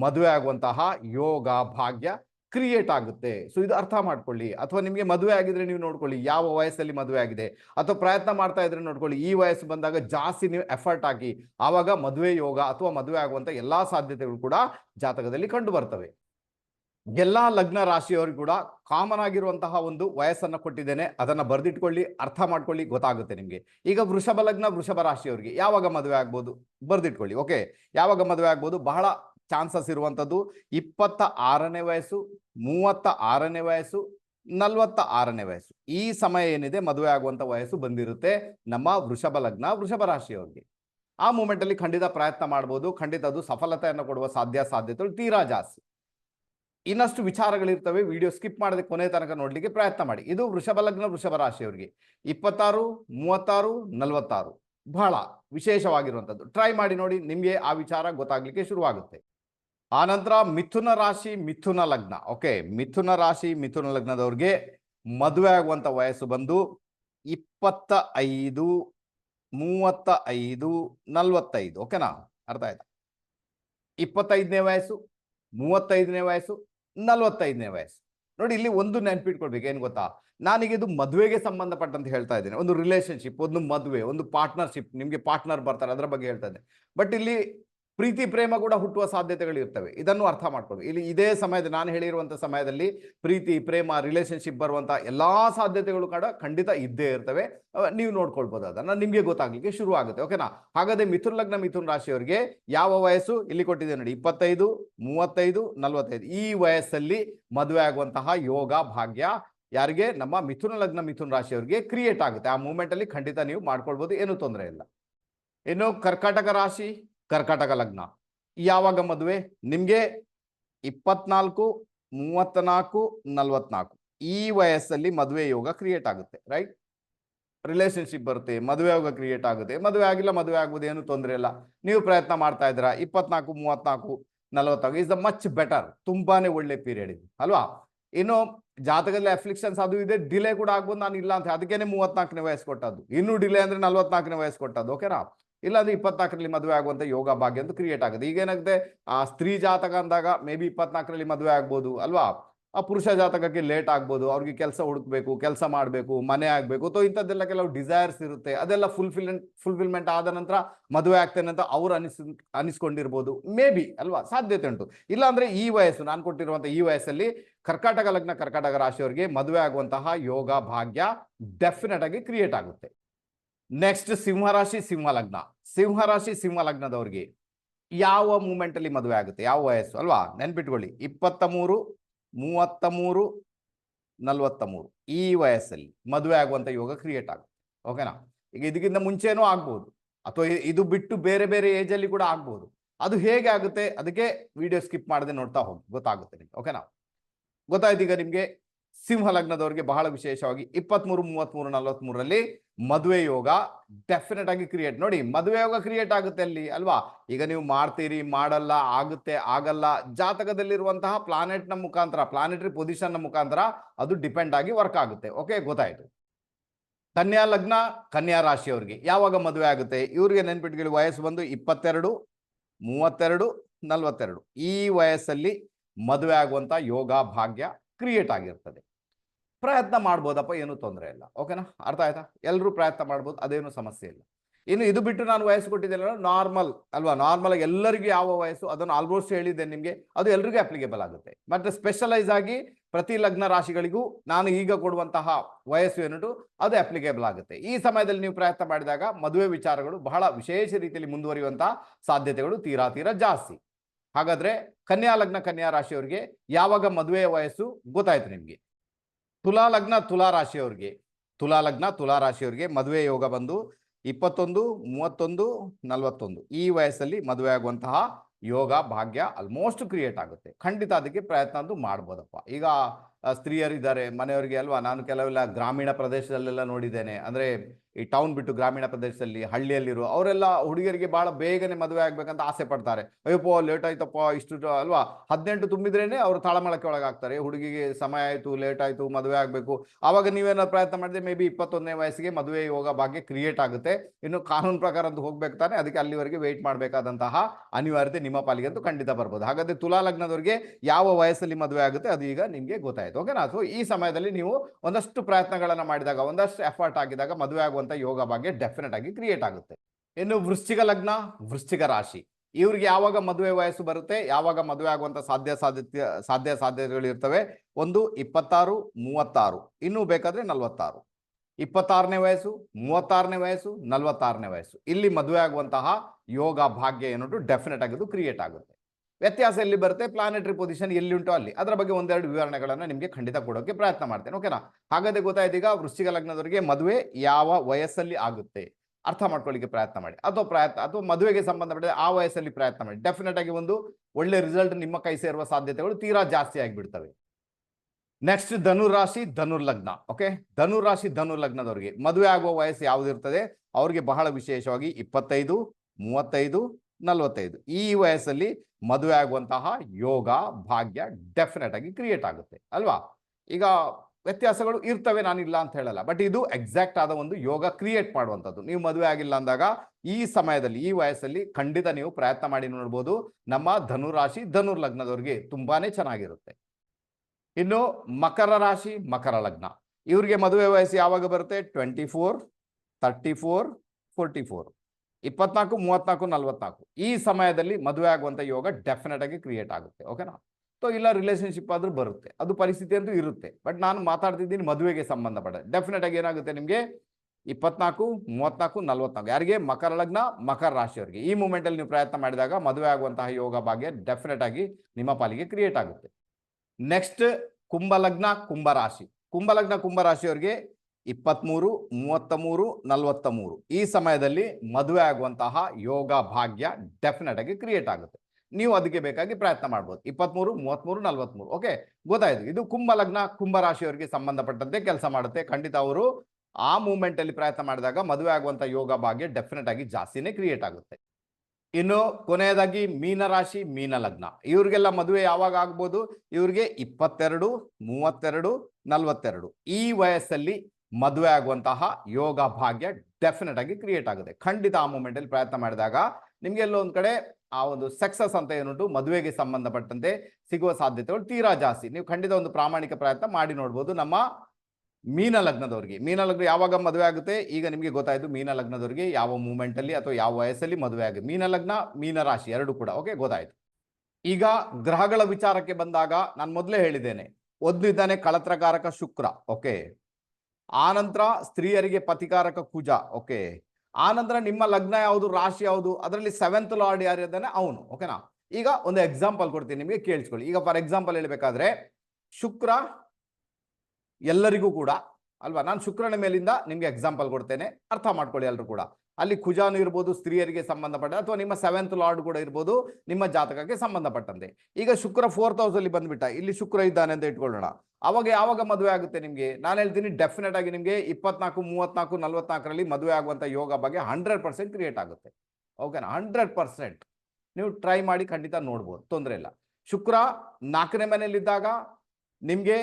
ಮದುವೆ ಆಗುವಂತಹ ಯೋಗ ಭಾಗ್ಯ ಕ್ರಿಯೇಟ್ ಆಗುತ್ತೆ. ಸೊ ಇದು ಅರ್ಥ ಮಾಡ್ಕೊಳ್ಳಿ. ಅಥವಾ ನಿಮಗೆ ಮದುವೆ ಆಗಿದ್ರೆ ನೀವು ನೋಡ್ಕೊಳ್ಳಿ, ಯಾವ ವಯಸ್ಸಲ್ಲಿ ಮದುವೆ ಆಗಿದೆ. ಅಥವಾ ಪ್ರಯತ್ನ ಮಾಡ್ತಾ ಇದ್ರೆ ನೋಡ್ಕೊಳ್ಳಿ, ಈ ವಯಸ್ಸು ಬಂದಾಗ ಜಾಸ್ತಿ ನೀವು ಎಫರ್ಟ್ ಹಾಕಿ, ಆವಾಗ ಮದುವೆ ಯೋಗ ಅಥವಾ ಮದುವೆ ಆಗುವಂತ ಎಲ್ಲಾ ಸಾಧ್ಯತೆಗಳು ಕೂಡ ಜಾತಕದಲ್ಲಿ ಕಂಡು ಬರ್ತವೆ. ಎಲ್ಲಾ ಲಗ್ನ ರಾಶಿಯವರು ಕೂಡ ಕಾಮನ್ ಆಗಿರುವಂತಹ ಒಂದು ವಯಸ್ಸನ್ನ ಕೊಟ್ಟಿದ್ದೇನೆ. ಅದನ್ನ ಬರ್ದಿಟ್ಕೊಳ್ಳಿ, ಅರ್ಥ ಮಾಡ್ಕೊಳ್ಳಿ, ಗೊತ್ತಾಗುತ್ತೆ ನಿಮ್ಗೆ. ಈಗ ವೃಷಭ ಲಗ್ನ ವೃಷಭ ರಾಶಿಯವರಿಗೆ ಯಾವಾಗ ಮದುವೆ ಆಗ್ಬೋದು? ಬರ್ದಿಟ್ಕೊಳ್ಳಿ ಓಕೆ ಯಾವಾಗ ಮದುವೆ ಆಗ್ಬೋದು? ಬಹಳ ಚಾನ್ಸಸ್ ಇರುವಂಥದ್ದು ಇಪ್ಪತ್ತ ಆರನೇ ವಯಸ್ಸು ಮೂವತ್ತ ಆರನೇ ವಯಸ್ಸು ನಲ್ವತ್ತ ಆರನೇ ವಯಸ್ಸು. ಈ ಸಮಯ ಏನಿದೆ, ಮದುವೆ ಆಗುವಂಥ ವಯಸ್ಸು ಬಂದಿರುತ್ತೆ ನಮ್ಮ ವೃಷಭ ಲಗ್ನ, ವೃಷಭ ರಾಶಿಯವರಿಗೆ. ಆ ಮೂಮೆಂಟ್ ಅಲ್ಲಿ ಖಂಡಿತ ಪ್ರಯತ್ನ ಮಾಡ್ಬೋದು, ಖಂಡಿತ ಅದು ಸಫಲತೆಯನ್ನು ಕೊಡುವ ಸಾಧ್ಯ ಸಾಧ್ಯತೆಗಳು ತೀರಾ ಜಾಸ್ತಿ. ಇನ್ನಷ್ಟು ವಿಚಾರಗಳಿರ್ತವೆ ವಿಡಿಯೋ ಸ್ಕಿಪ್ ಮಾಡದೆ ಕೊನೆ ತನಕ ನೋಡಲಿಕ್ಕೆ ಪ್ರಯತ್ನ ಮಾಡಿ. ಇದು ವೃಷಭ ಲಗ್ನ, ವೃಷಭ ರಾಶಿಯವರಿಗೆ. ಇಪ್ಪತ್ತಾರು, ಮೂವತ್ತಾರು, ನಲ್ವತ್ತಾರು. ಬಹಳ ವಿಶೇಷವಾಗಿರುವಂಥದ್ದು. ಟ್ರೈ ಮಾಡಿ ನೋಡಿ, ನಿಮಗೆ ಆ ವಿಚಾರ ಗೊತ್ತಾಗ್ಲಿಕ್ಕೆ ಶುರುವಾಗುತ್ತೆ. ಆ ನಂತರ ಮಿಥುನ ರಾಶಿ, ಮಿಥುನ ಲಗ್ನ. ಓಕೆ ಮಿಥುನ ರಾಶಿ, ಮಿಥುನ ಲಗ್ನದವ್ರಿಗೆ ಮದುವೆ ಆಗುವಂತ ವಯಸ್ಸು ಬಂದು ಇಪ್ಪತ್ತ ಐದು ಮೂವತ್ತ ಐದು ನಲ್ವತ್ತೈದು ಓಕೆನಾ ಅರ್ಥ ಆಯ್ತಾ? ಇಪ್ಪತ್ತೈದನೇ ವಯಸ್ಸು, ಮೂವತ್ತೈದನೇ ವಯಸ್ಸು, ನಲ್ವತ್ತೈದನೇ ವಯಸ್ಸು. ನೋಡಿ, ಇಲ್ಲಿ ಒಂದು ನೆನ್ಪಿಟ್ಕೊಳ್ಬೇಕು. ಏನ್ ಗೊತ್ತಾ? ನಾನೀಗ ಇದು ಮದುವೆಗೆ ಸಂಬಂಧಪಟ್ಟಂತ ಹೇಳ್ತಾ ಇದ್ದೇನೆ. ಒಂದು ರಿಲೇಶನ್ಶಿಪ್ ಒಂದು ಮದುವೆ, ಒಂದು ಪಾರ್ಟ್ನರ್ಶಿಪ್ ನಿಮ್ಗೆ ಪಾರ್ಟ್ನರ್ ಬರ್ತಾರೆ, ಅದರ ಬಗ್ಗೆ ಹೇಳ್ತಾ ಇದ್ದೇನೆ. ಬಟ್ ಇಲ್ಲಿ ಪ್ರೀತಿ, ಪ್ರೇಮ ಕೂಡ ಹುಟ್ಟುವ ಸಾಧ್ಯತೆಗಳು ಇರ್ತವೆ ಇದನ್ನು ಅರ್ಥ ಮಾಡ್ಕೊಳ್ಬೇಕು ಇಲ್ಲಿ ಇದೇ ಸಮಯದ, ನಾನು ಹೇಳಿರುವಂತ ಸಮಯದಲ್ಲಿ ಪ್ರೀತಿ, ಪ್ರೇಮ ರಿಲೇಶನ್ಶಿಪ್ ಬರುವಂತ ಎಲ್ಲಾ ಸಾಧ್ಯತೆಗಳು ಕೂಡ ಖಂಡಿತ ಇದ್ದೇ ಇರ್ತವೆ. ನೀವು ನೋಡ್ಕೊಳ್ಬೋದು ಅದನ್ನು. ನಿಮಗೆ ಗೊತ್ತಾಗ್ಲಿಕ್ಕೆ ಶುರು ಆಗುತ್ತೆ. ಓಕೆನಾ ಹಾಗಾದ್ರೆ ಮಿಥುನ್ ಲಗ್ನ, ಮಿಥುನ್ ರಾಶಿಯವರಿಗೆ ಯಾವ ವಯಸ್ಸು? ಇಲ್ಲಿ ಕೊಟ್ಟಿದೆ ನೋಡಿ, ಇಪ್ಪತ್ತೈದು, ಮೂವತ್ತೈದು, ನಲವತ್ತೈದು. ಈ ವಯಸ್ಸಲ್ಲಿ ಮದುವೆ ಆಗುವಂತಹ ಯೋಗ, ಭಾಗ್ಯ ಯಾರಿಗೆ? ನಮ್ಮ ಮಿಥುನ ಲಗ್ನ, ಮಿಥುನ್ ರಾಶಿಯವರಿಗೆ ಕ್ರಿಯೇಟ್ ಆಗುತ್ತೆ. ಆ ಮೂಮೆಂಟ್ ಅಲ್ಲಿ ಖಂಡಿತ ನೀವು ಮಾಡ್ಕೊಳ್ಬೋದು. ಏನು ತೊಂದರೆ ಇಲ್ಲ. ಇನ್ನು ಕರ್ಕಾಟಕ ರಾಶಿ ಕರ್ಕಾಟಕ ಲಗ್ನ. ಯಾವಾಗ ಮದುವೆ? ನಿಮ್ಗೆ ಇಪ್ಪತ್ನಾಲ್ಕು, ಮೂವತ್ನಾಲ್ಕು, ನಲ್ವತ್ನಾಲ್ಕು. ಈ ವಯಸ್ಸಲ್ಲಿ ಮದುವೆ ಯೋಗ ಕ್ರಿಯೇಟ್ ಆಗುತ್ತೆ ರೈಟ್ ರಿಲೇಶನ್ಶಿಪ್ ಬರುತ್ತೆ, ಮದುವೆ ಯೋಗ ಕ್ರಿಯೇಟ್ ಆಗುತ್ತೆ. ಮದುವೆ ಆಗಿಲ್ಲ, ಮದುವೆ ಆಗುವುದು ಏನು ತೊಂದರೆ ಇಲ್ಲ. ನೀವು ಪ್ರಯತ್ನ ಮಾಡ್ತಾ ಇದ್ದೀರಾ, ಇಪ್ಪತ್ನಾಲ್ಕು, ಮೂವತ್ನಾಲ್ಕು, ನಲ್ವತ್ನಾಲ್ಕು ಇಸ್ ದ ಮಚ್ ಬೆಟರ್ ತುಂಬಾನೇ ಒಳ್ಳೆ ಪೀರಿಯಡ್ ಇದು, ಅಲ್ವಾ? ಇನ್ನು ಜಾತಕದಲ್ಲಿ ಅಫ್ಲಿಕ್ಷನ್ಸ್ ಅದು ಇದೆ ಡಿಲೇ ಕೂಡ ಆಗ್ಬೋದು, ನಾನು ಇಲ್ಲ ಅಂತ. ಅದಕ್ಕೇನೆ ಮೂವತ್ನಾಲ್ಕನೇ ವಯಸ್ಸು ಕೊಟ್ಟದ್ದು. ಇನ್ನು ಡಿಲೇ ಅಂದ್ರೆ ನಲ್ವತ್ನಾಲ್ಕನೇ ವಯಸ್ಸು ಕೊಟ್ಟದ್ದು ಓಕೆನಾ ಇಲ್ಲಾಂದ್ರೆ ಇಪ್ಪತ್ನಾಲ್ಕರಲ್ಲಿ ಮದುವೆ ಆಗುವಂತ ಯೋಗ ಭಾಗ್ಯ ಅಂತ ಕ್ರಿಯೇಟ್ ಆಗುತ್ತೆ. ಈಗ ಏನಾಗುತ್ತೆ? ಆ ಸ್ತ್ರೀ ಜಾತಕ ಅಂದಾಗ ಮೇ ಬಿ ಇಪ್ಪತ್ನಾಲ್ಕರಲ್ಲಿ ಮದುವೆ ಆಗ್ಬೋದು ಅಲ್ವಾ? ಆ ಪುರುಷ ಜಾತಕಕ್ಕೆ ಲೇಟ್ ಆಗ್ಬೋದು, ಅವ್ರಿಗೆ ಕೆಲಸ ಹುಡುಕ್ಬೇಕು, ಕೆಲಸ ಮಾಡಬೇಕು, ಮನೆ ಆಗಬೇಕು, ಅಥವಾ ಇಂಥದ್ದೆಲ್ಲ ಕೆಲವು ಡಿಸೈರ್ಸ್ ಇರುತ್ತೆ. ಅದೆಲ್ಲ ಫುಲ್ಫಿಲ್ಮೆಂಟ್ ಫುಲ್ಫಿಲ್ಮೆಂಟ್ ಆದ ನಂತರ ಮದುವೆ ಆಗ್ತೇನೆ ಅಂತ ಅವ್ರು ಅನಿಸ್, ಅನಿಸ್ಕೊಂಡಿರ್ಬೋದು. ಮೇ ಬಿ ಅಲ್ವಾ? ಸಾಧ್ಯತೆ ಉಂಟು. ಇಲ್ಲಾಂದ್ರೆ ಈ ವಯಸ್ಸು, ನಾನು ಕೊಟ್ಟಿರುವಂತ ಈ ವಯಸ್ಸಲ್ಲಿ ಕರ್ಕಾಟಕ ಲಗ್ನ ಕರ್ಕಾಟಕ ರಾಶಿಯವರಿಗೆ ಮದುವೆ ಆಗುವಂತಹ ಯೋಗ ಭಾಗ್ಯ ಡೆಫಿನೆಟ್ ಆಗಿ ಕ್ರಿಯೇಟ್ ಆಗುತ್ತೆ. ನೆಕ್ಸ್ಟ್ ಸಿಂಹರಾಶಿ ಸಿಂಹ ಲಗ್ನ. ಸಿಂಹರಾಶಿ ಸಿಂಹ ಲಗ್ನದವ್ರಿಗೆ ಯಾವ ಮೂಮೆಂಟ್ ಅಲ್ಲಿ ಮದುವೆ ಆಗುತ್ತೆ? ಯಾವ ವಯಸ್ಸು? ಅಲ್ವಾ? ನೆನ್ಪಿಟ್ಕೊಳ್ಳಿ. ಇಪ್ಪತ್ತ ಮೂರು ಮೂವತ್ತ ಮೂರು ನಲ್ವತ್ತ ಮೂರು ಈ ವಯಸ್ಸಲ್ಲಿ ಮದುವೆ ಆಗುವಂತ ಯೋಗ ಕ್ರಿಯೇಟ್ ಆಗುತ್ತೆ. ಓಕೆನಾ ಈಗ ಇದಕ್ಕಿಂತ ಮುಂಚೆನೂ ಆಗ್ಬಹುದು ಅಥವಾ ಇದು ಬಿಟ್ಟು ಬೇರೆ ಬೇರೆ ಏಜ್ ಅಲ್ಲಿ ಕೂಡ ಆಗ್ಬಹುದು ಅದು ಹೇಗೆ ಆಗುತ್ತೆ? ಅದಕ್ಕೆ ವಿಡಿಯೋ ಸ್ಕಿಪ್ ಮಾಡದೆ ನೋಡ್ತಾ ಹೋಗಿ. ಗೊತ್ತಾಗುತ್ತೆ ನಿಮ್ಗೆ. ಓಕೆನಾ ಗೊತ್ತಾಯ್ತು ಈಗ ನಿಮ್ಗೆ. ಸಿಂಹ ಲಗ್ನದವರಿಗೆ ಬಹಳ ವಿಶೇಷವಾಗಿ ಇಪ್ಪತ್ಮೂರು, ಮೂವತ್ಮೂರು, ನಲವತ್ಮೂರರಲ್ಲಿ ಮದುವೆ ಯೋಗ ಡೆಫಿನೆಟ್ ಆಗಿ ಕ್ರಿಯೇಟ್ ನೋಡಿ, ಮದುವೆ ಯೋಗ ಕ್ರಿಯೇಟ್ ಆಗುತ್ತೆ ಅಲ್ಲಿ ಅಲ್ವಾ? ಈಗ ನೀವು ಮಾಡ್ತೀರಿ, ಮಾಡಲ್ಲ, ಆಗುತ್ತೆ, ಆಗಲ್ಲ, ಜಾತಕದಲ್ಲಿರುವಂತಹ ಪ್ಲಾನೆಟ್ನ ಮುಖಾಂತರ ಪ್ಲಾನೆಟರಿ ಪೊಸಿಷನ್ನ ಮುಖಾಂತರ ಅದು ಡಿಪೆಂಡ್ ಆಗಿ ವರ್ಕ್ ಆಗುತ್ತೆ. ಓಕೆ ಗೊತ್ತಾಯ್ತು. ಕನ್ಯಾ ಲಗ್ನ, ಕನ್ಯಾ ರಾಶಿಯವರಿಗೆ. ಯಾವಾಗ ಮದುವೆ ಆಗುತ್ತೆ? ಇವರಿಗೆ ನೆನ್ಪಿಟ್ಕೊಳ್ಳಿ, ವಯಸ್ಸು ಬಂದು ಇಪ್ಪತ್ತೆರಡು, ಮೂವತ್ತೆರಡು, ನಲ್ವತ್ತೆರಡು. ಈ ವಯಸ್ಸಲ್ಲಿ ಮದುವೆ ಆಗುವಂತ ಯೋಗ ಭಾಗ್ಯ ಕ್ರಿಯೇಟ್ ಆಗಿರ್ತದೆ. ಪ್ರಯತ್ನ ಮಾಡ್ಬೋದಪ್ಪ, ಏನು ತೊಂದರೆ ಇಲ್ಲ. ಓಕೆನಾ? ಅರ್ಥ ಆಯ್ತಾ? ಎಲ್ಲರೂ ಪ್ರಯತ್ನ ಮಾಡ್ಬೋದು, ಅದೇನು ಸಮಸ್ಯೆ ಇಲ್ಲ. ಇನ್ನು ಇದು ಬಿಟ್ಟು ನಾನು ವಯಸ್ಸು ಕೊಟ್ಟಿದ್ದೇನೆ ನಾರ್ಮಲ್ ಅಲ್ವಾ? ನಾರ್ಮಲ್ ಆಗಿ ಎಲ್ಲರಿಗೂ ಯಾವ ವಯಸ್ಸು, ಅದನ್ನು ಆಲ್ಮೋಸ್ಟ್ ಹೇಳಿದ್ದೆ ನಿಮಗೆ, ಅದು ಎಲ್ರಿಗೂ ಅಪ್ಲಿಕೇಬಲ್ ಆಗುತ್ತೆ. ಮತ್ತೆ ಸ್ಪೆಷಲೈಸ್ ಆಗಿ ಪ್ರತಿ ಲಗ್ನ ರಾಶಿಗಳಿಗೂ ನಾನು ಈಗ ಕೊಡುವಂತಹ ವಯಸ್ಸು ಏನುಂಟು ಅದು ಅಪ್ಲಿಕೇಬಲ್ ಆಗುತ್ತೆ. ಈ ಸಮಯದಲ್ಲಿ ನೀವು ಪ್ರಯತ್ನ ಮಾಡಿದಾಗ ಮದುವೆ ವಿಚಾರಗಳು ಬಹಳ ವಿಶೇಷ ರೀತಿಯಲ್ಲಿ ಮುಂದುವರಿಯುವಂತಹ ಸಾಧ್ಯತೆಗಳು ತೀರಾ ತೀರಾ ಜಾಸ್ತಿ. ಹಾಗಾದ್ರೆ ಕನ್ಯಾ ಲಗ್ನ, ಕನ್ಯಾ ರಾಶಿಯವರಿಗೆ ಯಾವಾಗ ಮದುವೆಯ ವಯಸ್ಸು ಗೊತ್ತಾಯ್ತು ನಿಮ್ಗೆ? ತುಲಾ ಲಗ್ನ ತುಲಾ ರಾಶಿಯವ್ರಿಗೆ ತುಲಾ ಲಗ್ನ ತುಲಾ ರಾಶಿಯವ್ರಿಗೆ ಮದುವೆ ಯೋಗ ಬಂದು ಇಪ್ಪತ್ತೊಂದು, ಮೂವತ್ತೊಂದು, ನಲವತ್ತೊಂದು. ಈ ವಯಸ್ಸಲ್ಲಿ ಮದುವೆ ಆಗುವಂತಹ ಯೋಗ, ಭಾಗ್ಯ ಆಲ್ಮೋಸ್ಟ್ ಕ್ರಿಯೇಟ್ ಆಗುತ್ತೆ. ಖಂಡಿತ ಅದಕ್ಕೆ ಪ್ರಯತ್ನ ಅಂತೂ ಮಾಡ್ಬೋದಪ್ಪ. ಈಗ ಸ್ತ್ರೀಯರಿದ್ದಾರೆ. ಮನೆಯವರಿಗೆ ಅಲ್ವಾ? ನಾನು ಕೆಲವೆಲ್ಲ ಗ್ರಾಮೀಣ ಪ್ರದೇಶದಲ್ಲೆಲ್ಲ ನೋಡಿದ್ದೇನೆ. ಅಂದರೆ ಈ ಟೌನ್ ಬಿಟ್ಟು ಗ್ರಾಮೀಣ ಪ್ರದೇಶದಲ್ಲಿ ಹಳ್ಳಿಯಲ್ಲಿರೋ ಅವರೆಲ್ಲ ಹುಡುಗಿಯರಿಗೆ ಭಾಳ ಬೇಗನೆ ಮದುವೆ ಆಗ್ಬೇಕಂತ ಆಸೆ ಪಡ್ತಾರೆ. ಅಯ್ಯಪ್ಪ ಲೇಟ್ ಆಯ್ತಪ್ಪ, ಇಷ್ಟು ಅಲ್ವಾ? ಹದಿನೆಂಟು ತುಂಬಿದ್ರೇನೆ ಅವರು ತಾಳಮಳಕ್ಕೆ ಒಳಗಾಗ್ತಾರೆ. ಹುಡುಗಿಗೆ ಸಮಯ ಆಯಿತು ಲೇಟ್ ಆಯಿತು, ಮದುವೆ ಆಗಬೇಕು. ಆವಾಗ ನೀವೇನಾದ್ರು ಪ್ರಯತ್ನ ಮಾಡಿದ್ರೆ ಮೇ ಬಿ ಇಪ್ಪತ್ತೊಂದನೇ ವಯಸ್ಸಿಗೆ ಮದುವೆ ಯೋಗ ಭಾಗ್ಯ ಕ್ರಿಯೇಟ್ ಆಗುತ್ತೆ. ಇನ್ನು ಕಾನೂನು ಪ್ರಕಾರ ಅಂತ ಹೋಗ್ಬೇಕು ತಾನೆ. ಅದಕ್ಕೆ ಅಲ್ಲಿವರೆಗೆ ವೆಯ್ಟ್ ಮಾಡಬೇಕಾದಂತಹ ಅನಿವಾರ್ಯತೆ ನಿಮ್ಮ ಪಾಲಿಗೆ ಅಂತೂ ಖಂಡಿತ ಬರ್ಬೋದು. ಹಾಗಾದ್ರೆ ತುಲಾ ಲಗ್ನದವರಿಗೆ ಯಾವ ವಯಸ್ಸಲ್ಲಿ ಮದುವೆ ಆಗುತ್ತೆ ಅದು ಈಗ ನಿಮಗೆ ಗೊತ್ತಾಯ್ತು. ಓಕೆನಾ ಸೊ ಈ ಸಮಯದಲ್ಲಿ ನೀವು ಒಂದಷ್ಟು ಪ್ರಯತ್ನಗಳನ್ನು ಮಾಡಿದಾಗ, ಒಂದಷ್ಟು ಎಫರ್ಟ್ ಆಗಿದಾಗ ಮದುವೆ ಆಗುವಂಥ ಯೋಗ ಭಾಗ್ಯ ಡೆಫಿನೆಟ್ ಆಗಿ ಕ್ರಿಯೇಟ್ ಆಗುತ್ತೆ. ಇನ್ನು ವೃಶ್ಚಿಕ ಲಗ್ನ, ವೃಶ್ಚಿಕ ರಾಶಿ. ಇವ್ರಿಗೆ ಯಾವಾಗ ಮದುವೆ ವಯಸ್ಸು ಬರುತ್ತೆ, ಯಾವಾಗ ಮದುವೆ ಆಗುವಂಥ ಸಾಧ್ಯ ಸಾಧ್ಯತೆ, ಸಾಧ್ಯ ಸಾಧ್ಯತೆಗಳು ಇರ್ತವೆ? ಒಂದು, ಇಪ್ಪತ್ತಾರು, ಮೂವತ್ತಾರು. ಇನ್ನೂ ಬೇಕಾದರೆ ನಲವತ್ತಾರು. ಇಪ್ಪತ್ತಾರನೇ ವಯಸ್ಸು, ಮೂವತ್ತಾರನೇ ವಯಸ್ಸು, ನಲವತ್ತಾರನೇ ವಯಸ್ಸು. ಇಲ್ಲಿ ಮದುವೆ ಆಗುವಂತಹ ಯೋಗ ಭಾಗ್ಯ ಏನುಂಟು ಡೆಫಿನೆಟ್ ಆಗಿದ್ದು ಕ್ರಿಯೇಟ್ ಆಗುತ್ತೆ. ವ್ಯತ್ಯಾಸ ಎಲ್ಲಿ ಬರುತ್ತೆ? ಪ್ಲಾನೆಟರಿ ಪೊಸಿಷನ್ ಎಲ್ಲಿ ಉಂಟು ಅಲ್ಲಿ. ಅದರ ಬಗ್ಗೆ ಒಂದೆರಡು ವಿವರಣೆಗಳನ್ನ ನಿಮಗೆ ಖಂಡಿತ ಕೊಡೋಕೆ ಪ್ರಯತ್ನ ಮಾಡ್ತೇನೆ. ಓಕೆನಾ ಹಾಗಾದ್ರೆ ಗೊತ್ತಾಯ್ತೀಗ ವೃಶ್ಚಿಕ ಲಗ್ನದವರಿಗೆ ಮದುವೆ ಯಾವ ವಯಸ್ಸಲ್ಲಿ ಆಗುತ್ತೆ? ಅರ್ಥ ಮಾಡ್ಕೊಳ್ಳಿಕ್ಕೆ ಪ್ರಯತ್ನ ಮಾಡಿ. ಅಥವಾ ಪ್ರಯತ್ನ, ಅಥವಾ ಮದುವೆಗೆ ಸಂಬಂಧಪಟ್ಟ ಆ ವಯಸ್ಸಲ್ಲಿ ಪ್ರಯತ್ನ ಮಾಡಿ. ಡೆಫಿನೆಟ್ ಆಗಿ ಒಂದು ಒಳ್ಳೆ ರಿಸಲ್ಟ್ ನಿಮ್ಮ ಕೈ ಸೇರುವ ಸಾಧ್ಯತೆಗಳು ತೀರಾ ಜಾಸ್ತಿ ಆಗಿಬಿಡ್ತವೆ. ನೆಕ್ಸ್ಟ್ ಧನುರಾಶಿ, ಧನುರ್ಲಗ್ನ. ಓಕೆ ಧನುರಾಶಿ, ಧನುರ್ಲಗ್ನದವರಿಗೆ ಮದುವೆ ಆಗುವ ವಯಸ್ಸು ಇರ್ತದೆ ಅವ್ರಿಗೆ ಬಹಳ ವಿಶೇಷವಾಗಿ ಇಪ್ಪತ್ತೈದು, ಮೂವತ್ತೈದು ನಲವತ್ತೈದು. ಈ ವಯಸ್ಸಲ್ಲಿ ಮದುವೆ ಆಗುವಂತಹ ಯೋಗ, ಭಾಗ್ಯ ಡೆಫಿನೆಟ್ ಆಗಿ ಕ್ರಿಯೇಟ್ ಆಗುತ್ತೆ, ಅಲ್ವಾ? ಈಗ ವ್ಯತ್ಯಾಸಗಳು ಇರ್ತವೆ ನಾನಿಲ್ಲ ಅಂತ ಹೇಳಲ್ಲ. ಬಟ್ ಇದು ಎಕ್ಸಾಕ್ಟ್ ಆದ ಒಂದು ಯೋಗ ಕ್ರಿಯೇಟ್ ಮಾಡುವಂಥದ್ದು. ನೀವು ಮದುವೆ ಆಗಿಲ್ಲ ಅಂದಾಗ ಈ ಸಮಯದಲ್ಲಿ, ಈ ವಯಸ್ಸಲ್ಲಿ ಖಂಡಿತ ನೀವು ಪ್ರಯತ್ನ ಮಾಡಿ ನೋಡ್ಬೋದು. ನಮ್ಮ ಧನುರಾಶಿ ಧನುರ್ ಲಗ್ನದವ್ರಿಗೆ ತುಂಬಾನೇ ಚೆನ್ನಾಗಿರುತ್ತೆ. ಇನ್ನು ಮಕರ ರಾಶಿ, ಮಕರ ಲಗ್ನ. ಇವ್ರಿಗೆ ಮದುವೆ ವಯಸ್ಸು ಯಾವಾಗ ಬರುತ್ತೆ? Twenty four thirty four forty four ಇಪ್ಪತ್ನಾಲ್ಕು, ಮೂವತ್ನಾಲ್ಕು, ನಲ್ವತ್ನಾಲ್ಕು. ಈ ಸಮಯದಲ್ಲಿ ಮದುವೆ ಆಗುವಂಥ ಯೋಗ ಡೆಫಿನೆಟ್ ಆಗಿ ಕ್ರಿಯೇಟ್ ಆಗುತ್ತೆ ಓಕೆನಾ ಸೊ ಇಲ್ಲ ರಿಲೇಷನ್ಶಿಪ್ ಆದರೂ ಬರುತ್ತೆ. ಅದು ಪರಿಸ್ಥಿತಿ ಅಂತೂ ಇರುತ್ತೆ. ಬಟ್ ನಾನು ಮಾತಾಡ್ತಿದ್ದೀನಿ ಮದುವೆಗೆ ಸಂಬಂಧಪಟ್ಟ ಡೆಫಿನೆಟ್ ಆಗಿ ಏನಾಗುತ್ತೆ ನಿಮಗೆ? ಇಪ್ಪತ್ನಾಲ್ಕು, ಮೂವತ್ನಾಲ್ಕು, ನಲ್ವತ್ನಾಲ್ಕು. ಯಾರಿಗೆ? ಮಕರ ಲಗ್ನ, ಮಕರ ರಾಶಿಯವರಿಗೆ ಈ ಮೂಮೆಂಟಲ್ಲಿ ನೀವು ಪ್ರಯತ್ನ ಮಾಡಿದಾಗ ಮದುವೆ ಆಗುವಂತಹ ಯೋಗ ಭಾಗ್ಯ ಡೆಫಿನೆಟ್ ಆಗಿ ನಿಮ್ಮ ಪಾಲಿಗೆ ಕ್ರಿಯೇಟ್ ಆಗುತ್ತೆ. ನೆಕ್ಸ್ಟ್ ಕುಂಭಲಗ್ನ ಕುಂಭರಾಶಿ ಕುಂಭ ಕುಂಭರಾಶಿಯವರಿಗೆ ಇಪ್ಪತ್ತ್ಮೂರು ಮೂವತ್ತ ಮೂರು ನಲವತ್ತ ಮೂರು ಈ ಸಮಯದಲ್ಲಿ ಮದುವೆ ಆಗುವಂತಹ ಯೋಗ ಭಾಗ್ಯ ಡೆಫಿನೆಟ್ ಆಗಿ ಕ್ರಿಯೇಟ್ ಆಗುತ್ತೆ. ನೀವು ಅದಕ್ಕೆ ಬೇಕಾಗಿ ಪ್ರಯತ್ನ ಮಾಡ್ಬೋದು. ಇಪ್ಪತ್ತ್ಮೂರು ಮೂವತ್ತ್ಮೂರು ನಲ್ವತ್ಮೂರು. ಓಕೆ ಗೊತ್ತಾಯ್ತು. ಇದು ಕುಂಭ ಕುಂಭಲಗ್ನ ಕುಂಭರಾಶಿಯವರಿಗೆ ಸಂಬಂಧಪಟ್ಟಂತೆ ಕೆಲಸ ಮಾಡುತ್ತೆ. ಖಂಡಿತ ಅವರು ಆ ಮೂಮೆಂಟ್ ಅಲ್ಲಿ ಪ್ರಯತ್ನ ಮಾಡಿದಾಗ ಮದುವೆ ಆಗುವಂಥ ಯೋಗ ಭಾಗ್ಯ ಡೆಫಿನೆಟ್ ಆಗಿ ಜಾಸ್ತಿನೇ ಕ್ರಿಯೇಟ್ ಆಗುತ್ತೆ. ಇನ್ನು ಕೊನೆಯದಾಗಿ ಮೀನರಾಶಿ ಮೀನ ಲಗ್ನ. ಇವ್ರಿಗೆಲ್ಲ ಮದುವೆ ಯಾವಾಗ ಆಗ್ಬೋದು? ಇವ್ರಿಗೆ ಇಪ್ಪತ್ತೆರಡು, ಮೂವತ್ತೆರಡು, ನಲ್ವತ್ತೆರಡು. ಈ ವಯಸ್ಸಲ್ಲಿ ಮದುವೆ ಆಗುವಂತಹ ಯೋಗ ಭಾಗ್ಯ ಡೆಫಿನೆಟ್ ಆಗಿ ಕ್ರಿಯೇಟ್ ಆಗುತ್ತೆ. ಖಂಡಿತ ಆ ಮೂಮೆಂಟ್ ಅಲ್ಲಿ ಪ್ರಯತ್ನ ಮಾಡಿದಾಗ ನಿಮ್ಗೆ ಎಲ್ಲೋ ಒಂದ್ ಕಡೆ ಆ ಒಂದು ಸಕ್ಸಸ್ ಅಂತ ಏನುಂಟು ಮದುವೆಗೆ ಸಂಬಂಧಪಟ್ಟಂತೆ ಸಿಗುವ ಸಾಧ್ಯತೆಗಳು ತೀರಾ ಜಾಸ್ತಿ. ನೀವು ಖಂಡಿತ ಒಂದು ಪ್ರಾಮಾಣಿಕ ಪ್ರಯತ್ನ ಮಾಡಿ ನೋಡ್ಬೋದು. ನಮ್ಮ ಮೀನ ಲಗ್ನದವ್ರಿಗೆ. ಮೀನ ಲಗ್ನ ಯಾವಾಗ ಮದುವೆ ಆಗುತ್ತೆ? ಈಗ ನಿಮಗೆ ಗೊತ್ತಾಯ್ತು ಮೀನ ಲಗ್ನದವ್ರಿಗೆ ಯಾವ ಮೂಮೆಂಟ್ ಅಲ್ಲಿ ಅಥವಾ ಯಾವ ವಯಸ್ಸಲ್ಲಿ ಮದುವೆ ಆಗುತ್ತೆ ಮೀನ ಲಗ್ನ, ಮೀನ ರಾಶಿ ಎರಡು ಕೂಡ. ಓಕೆ ಗೊತ್ತಾಯ್ತು. ಈಗ ಗ್ರಹಗಳ ವಿಚಾರಕ್ಕೆ ಬಂದಾಗ ನಾನು ಮೊದಲೇ ಹೇಳಿದ್ದೇನೆ. ಒಂದು ಇದ್ದಾನೆ ಕಳತ್ರಕಾರಕ ಶುಕ್ರ. ಓಕೆ ಆನಂತರ ಸ್ತ್ರೀಯರಿಗೆ ಪತಿಕಾರಕ ಕುಜ. ಓಕೆ ಆನಂತರ ನಿಮ್ಮ ಲಗ್ನ ಯಾವುದು, ರಾಶಿ ಯಾವುದು, ಅದರಲ್ಲಿ ಸೆವೆಂತ್ ಲಾರ್ಡ್ ಯಾರು ಇದ್ದಾನೆ? ಅವನು. ಓಕೆನಾ ಈಗ ಒಂದು ಎಕ್ಸಾಂಪಲ್ ಕೊಡ್ತೀನಿ ನಿಮಗೆ, ಕೇಳಿಸ್ಕೊಳ್ಳಿ. ಈಗ ಫಾರ್ ಎಕ್ಸಾಂಪಲ್ ಹೇಳ್ಬೇಕಾದ್ರೆ, ಶುಕ್ರ ಎಲ್ಲರಿಗೂ ಕೂಡ, ಅಲ್ವಾ? ನಾನು ಶುಕ್ರನ ಮೇಲಿಂದ ನಿಮಗೆ ಎಕ್ಸಾಂಪಲ್ ಕೊಡ್ತೇನೆ. ಅರ್ಥ ಮಾಡ್ಕೊಳ್ಳಿ ಎಲ್ಲರೂ ಕೂಡ. ಅಲ್ಲಿ ಖುಜಾನು ಇರ್ಬೋದು, ಸ್ತ್ರೀಯರಿಗೆ ಸಂಬಂಧಪಟ್ಟ ಅಥವಾ ನಿಮ್ಮ ಸೆವೆಂತ್ ಲಾರ್ಡ್ ಕೂಡ ಇರ್ಬೋದು, ನಿಮ್ಮ ಜಾತಕಕ್ಕೆ ಸಂಬಂಧಪಟ್ಟಂತೆ. ಈಗ ಶುಕ್ರ ಫೋರ್ತ್ ಹೌಸ್ ಅಲ್ಲಿ ಬಂದ್ಬಿಟ್ಟ, ಇಲ್ಲಿ ಶುಕ್ರ ಇದ್ದಾನೆ ಅಂತ ಇಟ್ಕೊಳ್ಳೋಣ. ಅವಾಗ ಯಾವಾಗ ಮದುವೆ ಆಗುತ್ತೆ ನಿಮಗೆ? ನಾನು ಹೇಳ್ತೀನಿ ಡೆಫಿನೆಟ್ ಆಗಿ ನಿಮಗೆ ಇಪ್ಪತ್ನಾಲ್ಕು, ಮೂವತ್ನಾಲ್ಕು, ನಲ್ವತ್ನಾಲ್ಕರಲ್ಲಿ ಮದುವೆ ಆಗುವಂಥ ಯೋಗ ಬಗ್ಗೆ ಹಂಡ್ರೆಡ್ ಪರ್ಸೆಂಟ್ ಕ್ರಿಯೇಟ್ ಆಗುತ್ತೆ. ಓಕೆನಾ ಹಂಡ್ರೆಡ್ ಪರ್ಸೆಂಟ್ ನೀವು ಟ್ರೈ ಮಾಡಿ ಖಂಡಿತ ನೋಡ್ಬೋದು, ತೊಂದರೆ ಇಲ್ಲ. ಶುಕ್ರ ನಾಲ್ಕನೇ ಮನೆಯಲ್ಲಿದ್ದಾಗ ನಿಮಗೆ